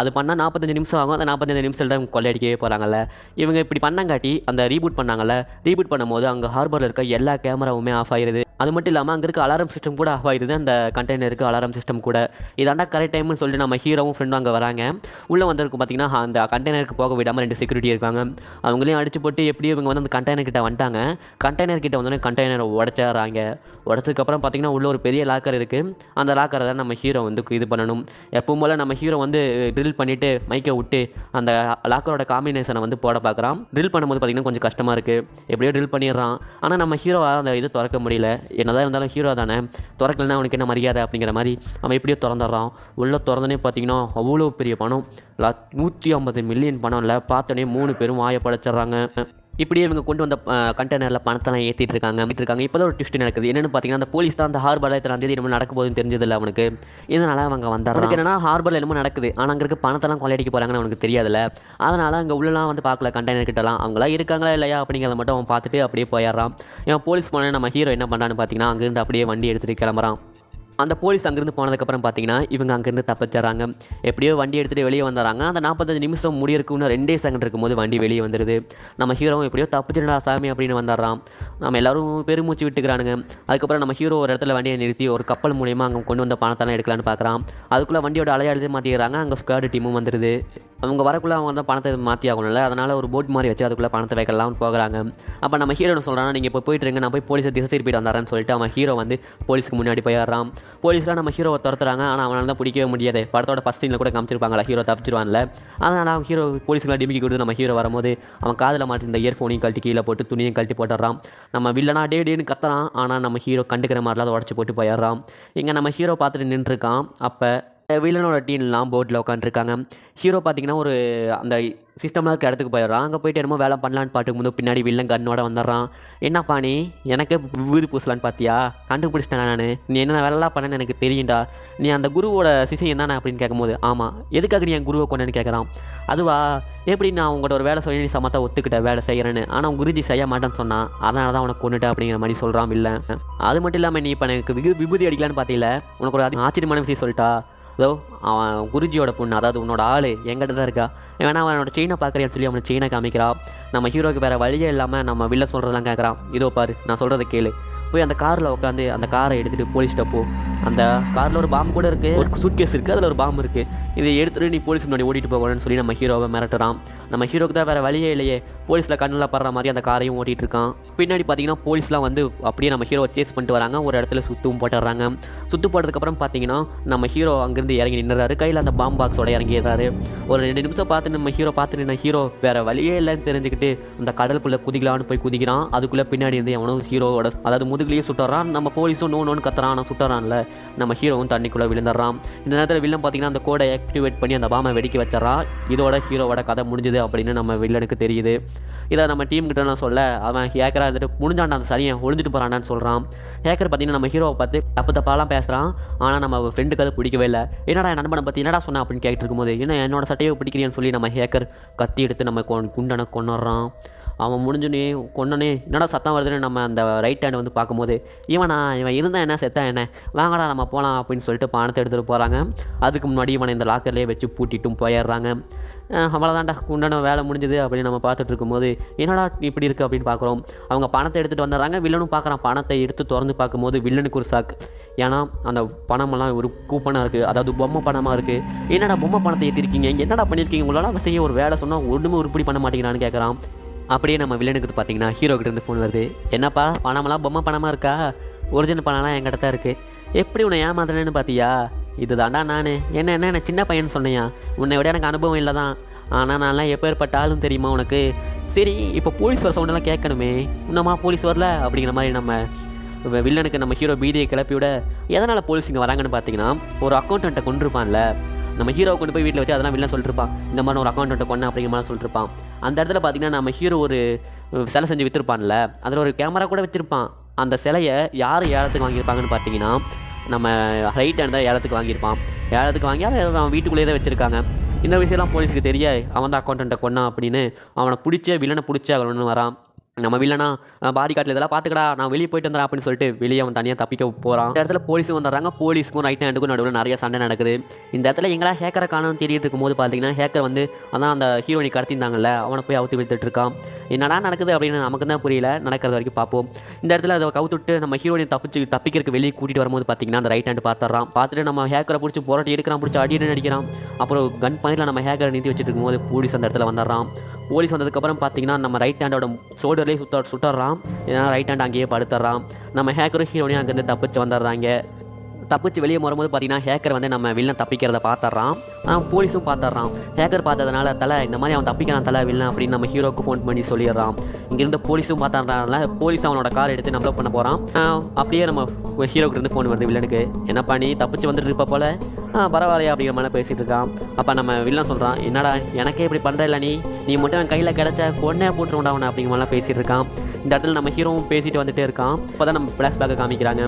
அது பண்ணால் நாற்பத்தஞ்சு நிமிஷம் ஆகும் அந்த நாற்பத்தஞ்சு நிமிஷத்தில் தான் கொள்ளையடிக்கவே போகிறாங்கல்ல இவங்க இப்படி பண்ணங்காட்டி அந்த ரீபூட் பண்ணாங்கல்ல ரீபூட் பண்ணும்போது அங்கே ஹார்பரில் இருக்க எல்லா கேமராவுமே ஆஃப் ஆயிருது. அது மட்டும் இல்லாமல் அங்கே இருக்க அலாரம் சிஸ்டம் கூட ஆஃப் ஆயிருது அந்த கண்டெய்னருக்கு அலாரம் சிஸ்டம் கூட. இதாண்டா கரெக்ட் டைம்னு சொல்லிட்டு நம்ம ஹீரோவும் ஃப்ரெண்டும் அங்கே வராங்க. உள்ளே வந்திருக்கும் பார்த்தீங்கன்னா அந்த கண்டெய்னருக்கு போக விடாமல் ரெண்டு செக்யூரிட்டி இருக்காங்க. அவங்களையும் அடிச்சு போட்டு எப்படியும் இவங்க வந்து அந்த கண்டெய்னர் கிட்ட வந்துட்டாங்க. கண்டெய்னர் கிட்ட வந்தோடனே கண்டெய்னரை உடச்சிடுறாங்க உடச்சதுக்கப்புறம் பார்த்தீங்கன்னா உள்ளே ஒரு பெரிய லாக்கர் இருக்குது அந்த லாக்கரை தான் நம்ம ஹீரோ வந்து இது பண்ணணும். எப்பவும் போல் நம்ம ஹீரோ வந்து ட்ரில் பண்ணிவிட்டு மைக்கை விட்டு அந்த லாக்கரோட காம்பினேஷனை வந்து போட பார்க்குறான் ட்ரில் பண்ணும்போது பார்த்திங்கன்னா கொஞ்சம் கஷ்டமாக இருக்குது எப்படியோ ட்ரில் பண்ணிடுறான். ஆனால் நம்ம ஹீரோவாக அந்த இது திறக்க முடியல. என்னதான் இருந்தாலும் ஹீரோ தானே? திறக்கலன்னா அவனுக்கு என்ன மரியாதை அப்படிங்கிற மாதிரி அவன் எப்படியோ திறந்துடுறான். உள்ளே திறந்தனே பார்த்தீங்கன்னா அவ்வளோ பெரிய பணம். நூற்றி ஐம்பது மில்லியன் பணம் இல்லை பார்த்தோன்னே மூணு பேரும் வாயை படைச்சிடுறாங்க. இப்படியே இவங்க கொண்டு வந்த கண்டெய்னரில் பணத்தெல்லாம் ஏற்றிட்டு இருக்காங்க இருக்காங்க. இப்போ ஒரு ட்விஸ்ட் நடக்குது. என்னென்னு பார்த்தீங்கன்னா அந்த போலீஸ் தான் அந்த ஹார்பரில் இத்தனாம் தேதி நம்ம நடக்க போகுதுன்னு தெரிஞ்சதில்ல அவனுக்கு. இதனால் அவங்க வந்தார் என்னன்னா ஹார்பரில் என்னமோ நடக்குது. ஆனால் அங்கே இருக்க பணத்தெல்லாம் கொள்ளையடிக்க போகிறாங்கன்னு அவனுக்கு தெரியாதுல்ல. அதனால் அங்கே உள்ளலாம் வந்து பார்க்கல கண்டெய்னர் கிட்டலாம் அவங்களாம் இருக்காங்களா இல்லையா அப்படிங்கிறத மட்டும் அவன் பார்த்துட்டு அப்படியே போயிடுறான். இவன் போலீஸ் போனே நம்ம ஹீரோ என்ன பண்ணுறான்னு பார்த்தீங்கன்னா அங்கேருந்து அப்படியே வண்டி எடுத்துகிட்டு கிளம்புறான். அந்த போலீஸ் அங்கேருந்து போனதுக்கப்புறம் பார்த்தீங்கன்னா இவங்க அங்கேருந்து தப்பிச்சிடுறாங்க. எப்படியோ வண்டி எடுத்துகிட்டு வெளியே வந்துடுறாங்க. அந்த நாற்பத்தஞ்சு நிமிஷம் முடியறதுக்கு ரெண்டே செகண்ட் இருக்கும்போது வண்டி வெளியே வந்துடுது. நம்ம ஹீரோவும் எப்படியோ தப்பிச்சிடா சாமி அப்படின்னு வந்துடுறான். நம்ம எல்லாரும் பெருமூச்சு விட்டுக்கிறானுங்க. அதுக்கப்புறம் நம்ம ஹீரோ ஒரு இடத்துல வண்டியை நிறுத்தி ஒரு கப்பல் மூலியமாக அங்கே கொண்டு வந்த பணத்தெல்லாம் எடுக்கலான்னு பார்க்குறான். அதுக்குள்ளே வண்டியோட அலையாடுதே மாற்றிக்கிறாங்க அங்கே ஸ்குவாடு டீமும் வந்துடுது. அவங்க வரக்குள்ளே அவங்க வந்து பணத்தை மாற்றி ஆகணும்ல அதனால் ஒரு போட் மாதிரி வச்சு அதுக்குள்ளே பணத்தை வைக்கலாம்னு போகிறாங்க. அப்போ நம்ம ஹீரோ சொல்கிறான் நீங்கள் இப்போ போயிட்டுருங்க நான் போய் போலீஸை திசை திருப்பிட்டு வந்தாரேன்னு சொல்லிட்டு அவன் ஹீரோ வந்து போலீஸுக்கு முன்னாடி போயிடுறான். போலீஸ்லாம் நம்ம ஹீரோவை துரத்துறாங்க. ஆனால் அவனால் தான் பிடிக்கவே முடியாது. படத்தோட ஃபஸ்ட் சீனில் கூட காமிச்சிருப்பாங்களா ஹீரோ தப்பிச்சிருவான்ல. அதனால் அவன் ஹீரோ போலீஸ்க்குலாம் டிமிக்கி கொடுத்து நம்ம ஹீரோ வரும்போது அவன் காதில் மாட்டிருந்த இயர்ஃபோனையும் கழட்டி கீழே போட்டு துணியும் கழட்டி போட்டுடுறான் நம்ம வில்லனா டே டேன்னு கத்துறான். ஆனால் நம்ம ஹீரோ கண்டுக்கிற மாதிரிலாம் அதை உடச்சி போட்டு போயிடுறான். இங்கே நம்ம ஹீரோ பார்த்துட்டு நின்றுருக்கான். அப்போ வில்லனோட டீம்லாம் போட்டில் உட்காந்துருக்காங்க ஹீரோ பார்த்தீங்கன்னா ஒரு அந்த சிஸ்டம்லாம் இருக்க இடத்துக்கு போயிடுறான். அங்கே போயிட்டு என்னமோ வேலை பண்ணலான்னு பாட்டுக்கு போது பின்னாடி வில்லன் கண்ணோட வந்துடுறான். என்னப்பா நீ எனக்கு விபூதி பூசலான்னு பார்த்தியா கண்டுபிடிச்சிட்டேன் நான்? நீ என்னென்ன வேலைலாம் பண்ணேன்னு எனக்கு தெரியும்டா. நீ அந்த குருவோட சிசையன் தானே? அப்படின்னு கேட்கும்போது ஆமாம் எதுக்காக நீ என் குருவை கொண்டேன்னு கேட்குறான் அதுவா? எப்படி நான் உங்கள்கிட்ட ஒரு வேலை சொல்லி நீ சமத்தா ஒத்துக்கிட்ட வேலை செய்கிறேன்னு ஆனால் குருஜி செய்ய மாட்டேன்னு சொன்னான் அதனால தான் உனக்கு கொண்டுட்டேன் அப்படிங்கிற மாதிரி சொல்கிறான் இல்லை அது மட்டும் இல்லாமல் நீ இப்போ எனக்கு விபூதி அடிக்கலான்னு பார்த்தீங்கள உனக்கு ஒரு ஆச்சரியமான விஷயம் சொல்லிட்டா? அதோ அவன் குருஜியோட பொண்ணு அதாவது உன்னோட ஆள் எங்கிட்ட தான் இருக்கா? வேணா அவனோட செயினை பார்க்குறியான்னு சொல்லி அவனை செயினை காமிக்கிறான் நம்ம ஹீரோக்கு வேறு வழியே இல்லாமல் நம்ம வில்ல சொல்கிறதெல்லாம் கேட்குறான் இதோ பாரு நான் சொல்கிறத கேளு. போய் அந்த காரில் உட்காந்து அந்த காரை எடுத்துகிட்டு போலீஸ்கிட்ட போ. அந்த காரில் ஒரு பாம்பு கூட இருக்குது ஒரு சூட்கேஸ் இருக்குது அதில் ஒரு பாம்பு இருக்குது இதை எடுத்துகிட்டு நீ போலீஸ் முன்னாடி ஓட்டிட்டு போகணும்னு சொல்லி நம்ம ஹீரோவை மிரட்டுறான். நம்ம ஹீரோக்கு தான் வேறு வழியே இல்லையே. போலீஸில் கண்ணில் படுற மாதிரி அந்த காரையும் ஓட்டிகிட்டு இருக்கான். பின்னாடி பார்த்தீங்கன்னா போலீஸ்லாம் வந்து அப்படியே நம்ம ஹீரோவை சேஸ் பண்ணிட்டு வராங்க. ஒரு இடத்துல சுத்தும் போட்டுடுறாங்க சுத்து போட்டதுக்கப்புறம் பார்த்தீங்கன்னா நம்ம ஹீரோ அங்கேருந்து இறங்கி நின்றுறாரு கையில் அந்த பாம்பு பாக்ஸோட இறங்கிடுறாரு ஒரு ரெண்டு நிமிஷம் பார்த்து நம்ம ஹீரோ பார்த்து நின்ன ஹீரோ வேறு வழியே இல்லைன்னு தெரிஞ்சுக்கிட்டு அந்த கடலுக்குள்ளே குதிக்கலான்னு போய் குதிக்கிறான். அதுக்குள்ளே பின்னாடி இருந்து எவனோ ஹீரோவோட அதாவது முதுகுலேயே சுட்டுறான். நம்ம போலீஸும் நோ நோன்னு கத்துறான். ஆனால் சுட்டுறான்ல. நம்ம ஹீரோவும் தண்ணிக்குள்ளே விழுந்துடுறான். இந்த நேரத்தில் வில்லன் பார்த்தீங்கன்னா அந்த கோடை ஆக்டிவேட் பண்ணி அந்த பாமை வெடிக்க வச்சிடறான் இதோட ஹீரோவோட கதை முடிஞ்சுது அப்படின்னு நம்ம வில்லனுக்கு தெரியுது. இதை நம்ம டீம் கிட்ட நான் சொல்ல அவன் ஹேக்கராக இருந்துட்டு முடிஞ்சான்டா அந்த சரியை ஒழிஞ்சிட்டு போகிறான்னு சொல்கிறான் ஹேக்கர் பார்த்தீங்கன்னா நம்ம ஹீரோவை பார்த்து தப்பு தப்பாலாம் பேசுகிறான் ஆனால் நம்ம ஃப்ரெண்டுக்கு அது பிடிக்கவே இல்லை. என்னடா என் நண்பனை பற்றி என்னடா சொன்னேன் அப்படின்னு கேட்டு இருக்கும்போது என்ன என்னோட சட்டையை பிடிக்கிறேன்னு சொல்லி நம்ம ஹேக்கர் கத்தி எடுத்து நம்ம கொ- குண்டனை கொண்டுறான் அவன் முடிஞ்சுனே கொன்னனே என்னடா சத்தம் வருதுன்னு நம்ம அந்த ரைட் ஹேண்ட் வந்து பார்க்கும்போது இவனா இவன் இருந்தால் என்ன செத்தா என்ன? வாங்கடா நம்ம போகலாம் அப்படின்னு சொல்லிட்டு பணத்தை எடுத்துகிட்டு போகிறாங்க அதுக்கு முன்னாடி இவனை இந்த லாக்கர்லேயே வச்சு பூட்டிட்டும் போயிடுறாங்க. அவ்வளோதான்டா குண்டான வேலை முடிஞ்சுது அப்படின்னு நம்ம பார்த்துட்டு இருக்கும்போது என்னடா இப்படி இருக்குது அப்படின்னு பார்க்குறோம். அவங்க பணத்தை எடுத்துகிட்டு வந்துடுறாங்க. வில்லனும் பார்க்குறான். பணத்தை எடுத்து திறந்து பார்க்கும்போது வில்லனுக்கு ஒரு சாக்கு ஏன்னா அந்த பணமெல்லாம் ஒரு கூப்பனாக இருக்குது அதாவது பொம்மை பணமாக இருக்குது என்னடா பொம்மை பணத்தை ஏற்றிருக்கீங்க என்னடா பண்ணியிருக்கீங்க உங்களால் செய்ய ஒரு வேலை சொன்னால் ஒன்றுமே உருப்படி பண்ண மாட்டேங்கிறான்னு கேட்குறான் அப்படியே நம்ம வில்லனுக்கு பார்த்தீங்கன்னா ஹீரோ கிட்ட இருந்து ஃபோன் வருது. என்னப்பா பணமெல்லாம் பொம்மை பணமாக இருக்கா? ஒரிஜினல் பணம்லாம் என்கிட்ட தான் இருக்குது எப்படி உன்னை ஏமாத்துறேன்னு பார்த்தியா இது தாண்டா நான். என்ன என்ன என்ன சின்ன பையன் சொன்னியா? உன்னை விட எனக்கு அனுபவம் இல்லை தான் ஆனால் நான்லாம் எப்பேற்பட்ட ஆளும் தெரியுமா உனக்கு? சரி இப்போ போலீஸ் வர சவுண்டெல்லாம் கேட்கணுமே. இன்னும்மா போலீஸ் வரல? அப்படிங்கிற மாதிரி நம்ம வில்லனுக்கு நம்ம ஹீரோ பீதியை கிளப்பி விட எதனால் போலீஸ் இங்கே வராங்கன்னு பார்த்தீங்கன்னா ஒரு அக்கௌண்ட்டை கொண்டிருப்பான்ல நம்ம ஹீரோ கொண்டு போய் வீட்டில் வச்சு அதெல்லாம் வில்லன் சொல்லிருப்பான். இந்த மாதிரி ஒரு அக்கௌண்ட்டை கொண்டு அப்படிங்கிற மாதிரி சொல்லிருப்பான். அந்த இடத்துல பார்த்தீங்கன்னா நம்ம ஹீரோ ஒரு சிலை செஞ்சு விற்றுருப்பான்ல அதில் ஒரு கேமரா கூட வச்சுருப்பான். அந்த சிலையை யார் ஏலத்துக்கு வாங்கியிருப்பாங்கன்னு பார்த்தீங்கன்னா நம்ம ஹைட் அண்ட் தான் ஏலத்துக்கு வாங்கியிருப்பான். ஏலத்துக்கு வாங்கி அதை அவன் வீட்டுக்குள்ளேயே தான் வச்சுருக்காங்க. இந்த விஷயம்லாம் போலீஸுக்கு தெரிய அவன் தான் அக்கௌண்ட்டை கொண்டான் அப்படின்னு அவனை பிடிச்ச வில்லனை பிடிச்சே அவனு வரான். நம்ம வில்லனா பாடி காட்டில் இதெல்லாம் பார்த்துக்கடா நான் வெளியே போயிட்டு வந்துடுறேன் அப்படின்னு சொல்லிட்டு வெளியே அவன் தனியாக தப்பிக்க போகிறான் இந்த இடத்துல போலீஸும் வந்துடுறாங்க. போலீஸுக்கும் ரைட் ஹேண்டுக்கும் நடுவில் நிறைய சண்டை நடக்குது. இந்த இடத்துல எங்கடா ஹேக்கரை காணும் தேடிட்டு இருக்கும்போது பார்த்தீங்கன்னா ஹேக்கர் வந்து அதான் அந்த ஹீரோயினி கடத்திருந்தாங்கல்ல அவனை போய் அவுத்து வித்துட்டு இருக்கான். என்னடா நடக்குது அப்படின்னு நமக்கு தான் புரியல. நடக்கிறது வரைக்கும் பார்ப்போம் இந்த இடத்துல அதை கவுத்துட்டு நம்ம ஹீரோயினை தப்பிச்சு தப்பிக்கிறதுக்கு வெளியே கூட்டிகிட்டு வரும்போது பார்த்தீங்கன்னா அந்த ரைட் ஹேண்ட் பார்த்துறான் பார்த்துட்டு நம்ம ஹேக்கரை பிடிச்சி போராட்டி எடுக்கிறான் பிடிச்சி அடின்னு அடிக்கிறான். அப்புறம் கன் பாயிண்டில் நம்ம ஹேக்கரை நிறுத்தி வச்சுட்டு இருக்கும்போது போலீஸ் அந்த இடத்துல வந்துடுறான். போலீஸ் வந்ததுக்கப்புறம் பார்த்தீங்கன்னா நம்ம ரைட் ஹேண்டோட ஷோல்டர்லேயே சுத்த சுட்டுறான் ஏன்னா ரைட் ஹேண்ட் அங்கேயே படுத்துறான் நம்ம ஹேக்கரும் ஹீரோனையும் அங்கேருந்து தப்பிச்சு வந்துடுறாங்க தப்பிச்சு வெளியே வரும்போது பார்த்தீங்கன்னா ஹேக்கர் வந்து நம்ம வில்லன் தப்பிக்கிறத பார்த்துட்றான். ஆனால் போலீஸும் பார்த்துட்றான். ஹேக்கர் பார்த்ததுனால தலை இந்த மாதிரி அவன் தப்பிக்கிறான் தலை வில்லன் அப்படின்னு நம்ம ஹீரோக்கு ஃபோன் பண்ணி சொல்லிடுறான். இங்கேருந்து போலீஸும் பார்த்துறதுனால போலீஸ் அவனோட கார் எடுத்து நம்மள பண்ண போகிறான் அப்படியே நம்ம ஹீரோக்கு இருந்து ஃபோன் வருது வில்லனுக்கு என்னப்பா நீ தப்பிச்சு வந்துட்டு இருப்ப போல? பரவாயில்லையா அப்படிங்கிற மாதிரி பேசிகிட்டு இருக்கான். அப்போ நம்ம வில்லன் சொல்கிறான் என்னடா எனக்கே இப்படி பண்ணுற இல்லை நீ? நீ மட்டும் என் கையில் கிடச்ச கொன்னே போட்டுருண்டா அவனை அப்படிங்கிற மாதிரிலாம் பேசிகிட்டு இருக்கான். இந்த இடத்துல நம்ம ஹீரோவும் பேசிட்டு வந்துட்டே இருக்கான். இப்போ தான் நம்ம ஃப்ளாஷ்பேக்கை காமிக்கிறாங்க.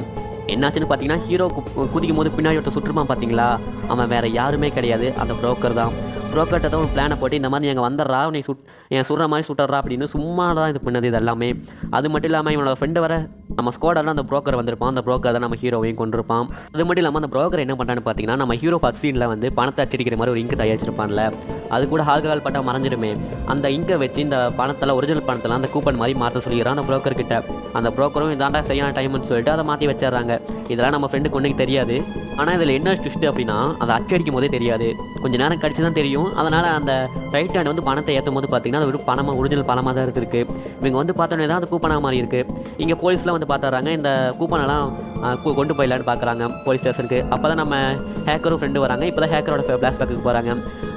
என்னாச்சுன்னு பார்த்தீங்கன்னா ஹீரோ குதிக்கும் போது பின்னாடி ஒருத்தர் சுற்றுமா பார்த்தீங்களா? அவன் வேற யாருமே கிடையாது. அந்த புரோக்கர் தான். புரோக்கர்கிட்ட தான் ஒரு பிளானை போட்டு இந்த மாதிரி எங்கள் வந்துடுறா நீ சுட் என் சுடுற மாதிரி சுட்டுறா அப்படின்னு சும்மா தான் இது பண்ணது இது எல்லாமே அது மட்டும் இல்லாமல் இவனோட ஃப்ரெண்டு வர நம்ம ஸ்குவாடெல்லாம் அந்த புரோக்கர் வந்திருப்பான் அந்த புரோக்கர் தான் நம்ம ஹீரோவையும் கொண்டிருப்பான். அது மட்டும் இல்லாமல் அந்த புரோக்கர் என்ன பண்ணுறான்னு பார்த்தீங்கன்னா நம்ம ஹீரோ ஃபஸ்ட் சீனில் வந்து பணத்தை அச்சடிக்கிற மாதிரி ஒரு இங்கு தயாரிச்சிருப்பான்ல. அது கூட ஆல்கஹால் பட்டா மறைஞ்சிருமே. அந்த இங்கை வச்சு இந்த பணத்தில் ஒரிஜினல் பணத்தில் அந்த கூப்பன் மாதிரி மாற்ற சொல்லிடுறான் அந்த புரோக்கர் கிட்ட. அந்த புரோக்கரும் இதாண்டா சரியான டைம்னு சொல்லிட்டு அதை மாற்றி வச்சிடுறாங்க. இதெல்லாம் நம்ம ஃப்ரெண்டு கொண்டு தெரியாது. ஆனால் இதில் என்ன ட்விஸ்ட் அப்படின்னா அதை அச்சடிக்கும் போதே தெரியாது. கொஞ்ச நேரம் கழிச்சு தான் தெரியும். தெரியும் அதனால் அந்த ரைட் ஹேண்ட் வந்து பணத்தை ஏற்றும் போது பார்த்தீங்கன்னா அது ஒரு பணமாக ஒரிஜினல் பணமாக தான் இருக்குது இவங்க வந்து பார்த்தோன்னே தான் அது கூப்பனாக மாதிரி இருக்குது இங்கே போலீஸ்லாம் வந்து பார்த்துறாங்க இந்த கூப்பனெல்லாம் கொண்டு போயிடலான்னு பார்க்குறாங்க போலீஸ் ஸ்டேஷனுக்கு அப்போ தான் நம்ம ஹேக்கரும் ஃப்ரெண்டு வராங்க. இப்போ தான் ஹேக்கரோட ஃப்ளாஷ்பேக்கு போகிறாங்க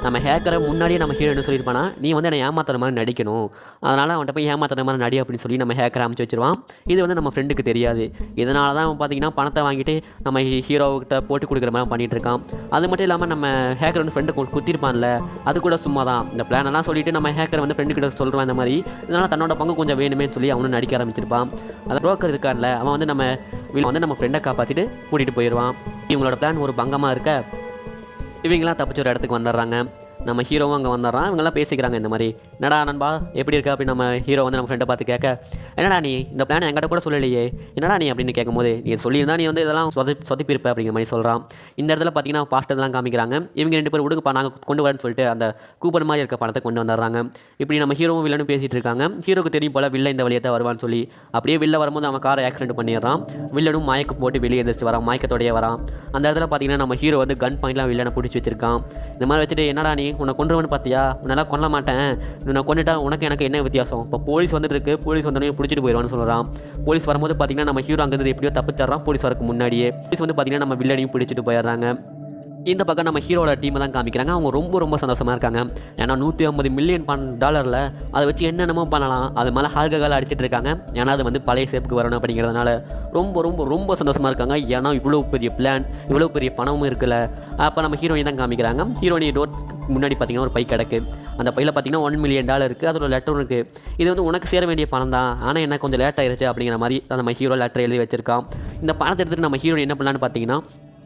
நம்ம ஹேக்கரை முன்னாடியே நம்ம ஹீரோ என்ன சொல்லியிருப்பானா? நீ வந்து என்னை ஏமாத்துற மாதிரி நடிக்கணும். அதனால் அவன்கிட்ட போய் ஏமாத்துற மாதிரி நடி அப்படின்னு சொல்லி நம்ம ஹேக்கரை அமைச்சு வச்சிருவான். இது வந்து நம்ம ஃப்ரெண்டுக்கு தெரியாது. இதனால தான் அவன் பார்த்தீங்கன்னா பணத்தை வாங்கிட்டு நம்ம ஹீரோக்கிட்ட போட்டு கொடுக்குற மாதிரி பண்ணிகிட்ருக்கான் இருக்கான். அது மட்டும் இல்லாமல் நம்ம ஹேக்கர் வந்து ஃப்ரெண்டு குத்திருப்பான்ல. அது கூட சும்மா தான் இந்த பிளானெல்லாம் சொல்லிவிட்டு சொல்லிட்டு நம்ம ஹேக்கர் வந்து ஃப்ரெண்டு கிட்ட சொல்கிறான் இந்த மாதிரி. இதனால் தன்னோட பங்கு கொஞ்சம் வேணுமே சொல்லி அவனும் நடிக்க ஆரம்பிச்சிருப்பான். அந்த ப்ரோக்கர் இருக்கார்ல அவன் வந்து நம்ம வந்து நம்ம ஃப்ரெண்டை காப்பாற்றிட்டு கூட்டிகிட்டு போயிடுவான் இவங்களோட பிளான் ஒரு பங்கமாக இருக்க. இவங்களாம் தப்பிச்ச ஒரு இடத்துக்கு வந்துடுறாங்க. நம்ம ஹீரோவும் அங்கே வந்துடுறான். இவங்கெல்லாம் பேசிக்கிறாங்க இந்த மாதிரி. என்னடா நண்பா எப்படி இருக்கா? அப்படின்னு நம்ம ஹீரோ வந்து நம்ம ஃப்ரெண்டை பார்த்து கேட்க என்னடா நீ இந்த பிளான் என்கிட்ட கூட சொல்லலையே. என்னடா நீ அப்படின்னு கேட்கும்போது நீ சொல்லியிருந்தா நீ வந்து இதெல்லாம் சொதி சொதிப்பிருப்ப அப்படிங்கிற மாதிரி சொல்கிறான் இந்த இடத்துல பார்த்தீங்கன்னா பாஸ்டர்லாம் காமிக்கிறாங்க. இவங்க ரெண்டு பேர் உடுக்குப்பா நாங்கள் கொண்டு வரேன்னு சொல்லிட்டு அந்த கூப்பன் மாதிரி இருக்க பணத்தை கொண்டு வந்துடுறாங்க. இப்படி நம்ம ஹீரோவும் வில்லனும் பேசிகிட்டு இருக்காங்க. ஹீரோக்கு தெரியும் போல வில்ல இந்த வழியை தான் வருவான்னு சொல்லி அப்படியே வில்ல வரும்போது அவன் காரை ஆக்சிடென்ட் பண்ணிடுறான். வில்லனும் மயக்க போட்டு வெளியே எந்திரிச்சு வரான் மயக்கத்தோடைய வரான். அந்த இடத்துல பார்த்தீங்கன்னா நம்ம ஹீரோ வந்து கன் பாயிண்ட்லாம் வில்லனை பிடிச்சி வச்சிருக்கான். இந்த மாதிரி வச்சுட்டு என்னடா நீ உன்னை கொண்டு வரணும்னு பார்த்தியா உன்னெல்லாம் கொல்ல மாட்டேன். நான் கொண்டுட்டா உனக்கு எனக்கு என்ன வித்தியாசம்? இப்போ போலீஸ் வந்துட்டு இருக்கு போலீஸ் வந்தோடனே பிடிச்சிட்டு போயிடுவான்னு சொல்கிறான் போலீஸ் வரும்போது பார்த்தீங்கன்னா நம்ம ஹீரோ அங்கேருந்து எப்படியோ தப்பிச்சிட்றான் போலீஸ் வரக்கு முன்னாடியே. போலீஸ் வந்து பார்த்தீங்கன்னா நம்ம வில்லனையும் பிடிச்சிட்டு போயிடுறாங்க. இந்த பக்கம் நம்ம ஹீரோட டீமை தான் காமிக்கிறாங்க. அவங்க ரொம்ப ரொம்ப சந்தோஷமாக இருக்காங்க. ஏன்னா நூற்றி ஐம்பது மில்லியன் பண் டாலரில் அதை வச்சு என்னென்னமோ பண்ணலாம். அது மேலே ஹால்ககால் அடிச்சிட்டு இருக்காங்க. ஏன்னா அது வந்து பழைய சேப்புக்கு வரணும் அப்படிங்கிறதுனால ரொம்ப ரொம்ப ரொம்ப சந்தோஷமாக இருக்காங்க. ஏன்னா இவ்வளோ பெரிய பிளான் இவ்வளோ பெரிய பணமும் இருக்குல்ல. அப்போ நம்ம ஹீரோயின் தான் காமிக்கிறாங்க. ஹீரோயினி டோர் முன்னாடி பார்த்தீங்கன்னா ஒரு பை கிடக்கு. அந்த பையில் பார்த்தீங்கன்னா ஒன் மில்லியன் டாலர் இருக்குது அதோட லெட்டரும் இருக்குது இது வந்து உனக்கு சேர வேண்டிய பணம் தான். ஆனால் என்ன கொஞ்சம் லேட் ஆயிருச்சு அப்படிங்கிற மாதிரி நம்ம ஹீரோ லெட்டர் எழுதி வச்சிருக்கான். இந்த பணத்தை எடுத்துகிட்டு நம்ம ஹீரோ என்ன பண்ணலான்னு பார்த்தீங்கன்னா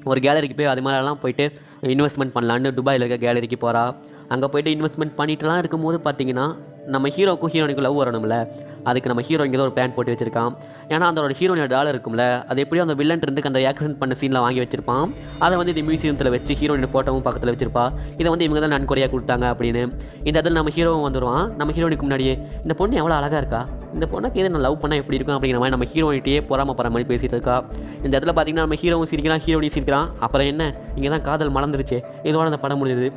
ஒரு கேலரிக்கு போய் அது மாதிரிலாம் போயிட்டு இன்வெஸ்ட்மெண்ட் பண்ணலான்னு துபாயில் இருக்க கேலரிக்கு போகிறா அங்கே போயிட்டு இன்வெஸ்ட்மெண்ட் பண்ணிட்டுலாம் இருக்கும்போது பார்த்தீங்கன்னா நம்ம ஹீரோக்கும் ஹீரோனிக்கும் லவ் வரணும்ல? அதுக்கு நம்ம ஹீரோ இங்கே தான் ஒரு பிளான் போட்டு வச்சிருக்கான். ஏன்னா அதோட ஹீரோனோட டாலர் இருக்கும்ல அது எப்படியும் அந்த வில்லன் இருந்து அந்த ஆக்சிடென்ட் பண்ண சீனில் வாங்கி வச்சிருப்பான். அதை வந்து இந்த மியூசியத்தில் வச்சு ஹீரோயின் ஃபோட்டோவும் பக்கத்தில் வச்சிருப்பா. இதை வந்து இவங்க தான் நன்கொடையாக கொடுத்தாங்க அப்படின்னு. இந்த இடத்துல நம்ம ஹீரோவும் வந்துடுவான் நம்ம ஹீரோனுக்கு முன்னாடியே இந்த பொண்ணு எவ்வளோ அழகாக இருக்கா? இந்த பொண்ணுக்கு எது நான் லவ் பண்ணால் எப்படி இருக்கும்? அப்படிங்கிற மாதிரி நம்ம ஹீரோயிட்டே பொறாம போகிற மாதிரி பேசிகிட்டு இருக்கா. இந்த இடத்துல பார்த்தீங்கன்னா நம்ம ஹீரோவும் சிரிக்கிறான் ஹீரோனையும் சிரிக்கிறான். அப்புறம் என்ன? இங்கே தான் காதல் மலர்ந்துருச்சு. இதோட அந்த படம் முடிஞ்சது.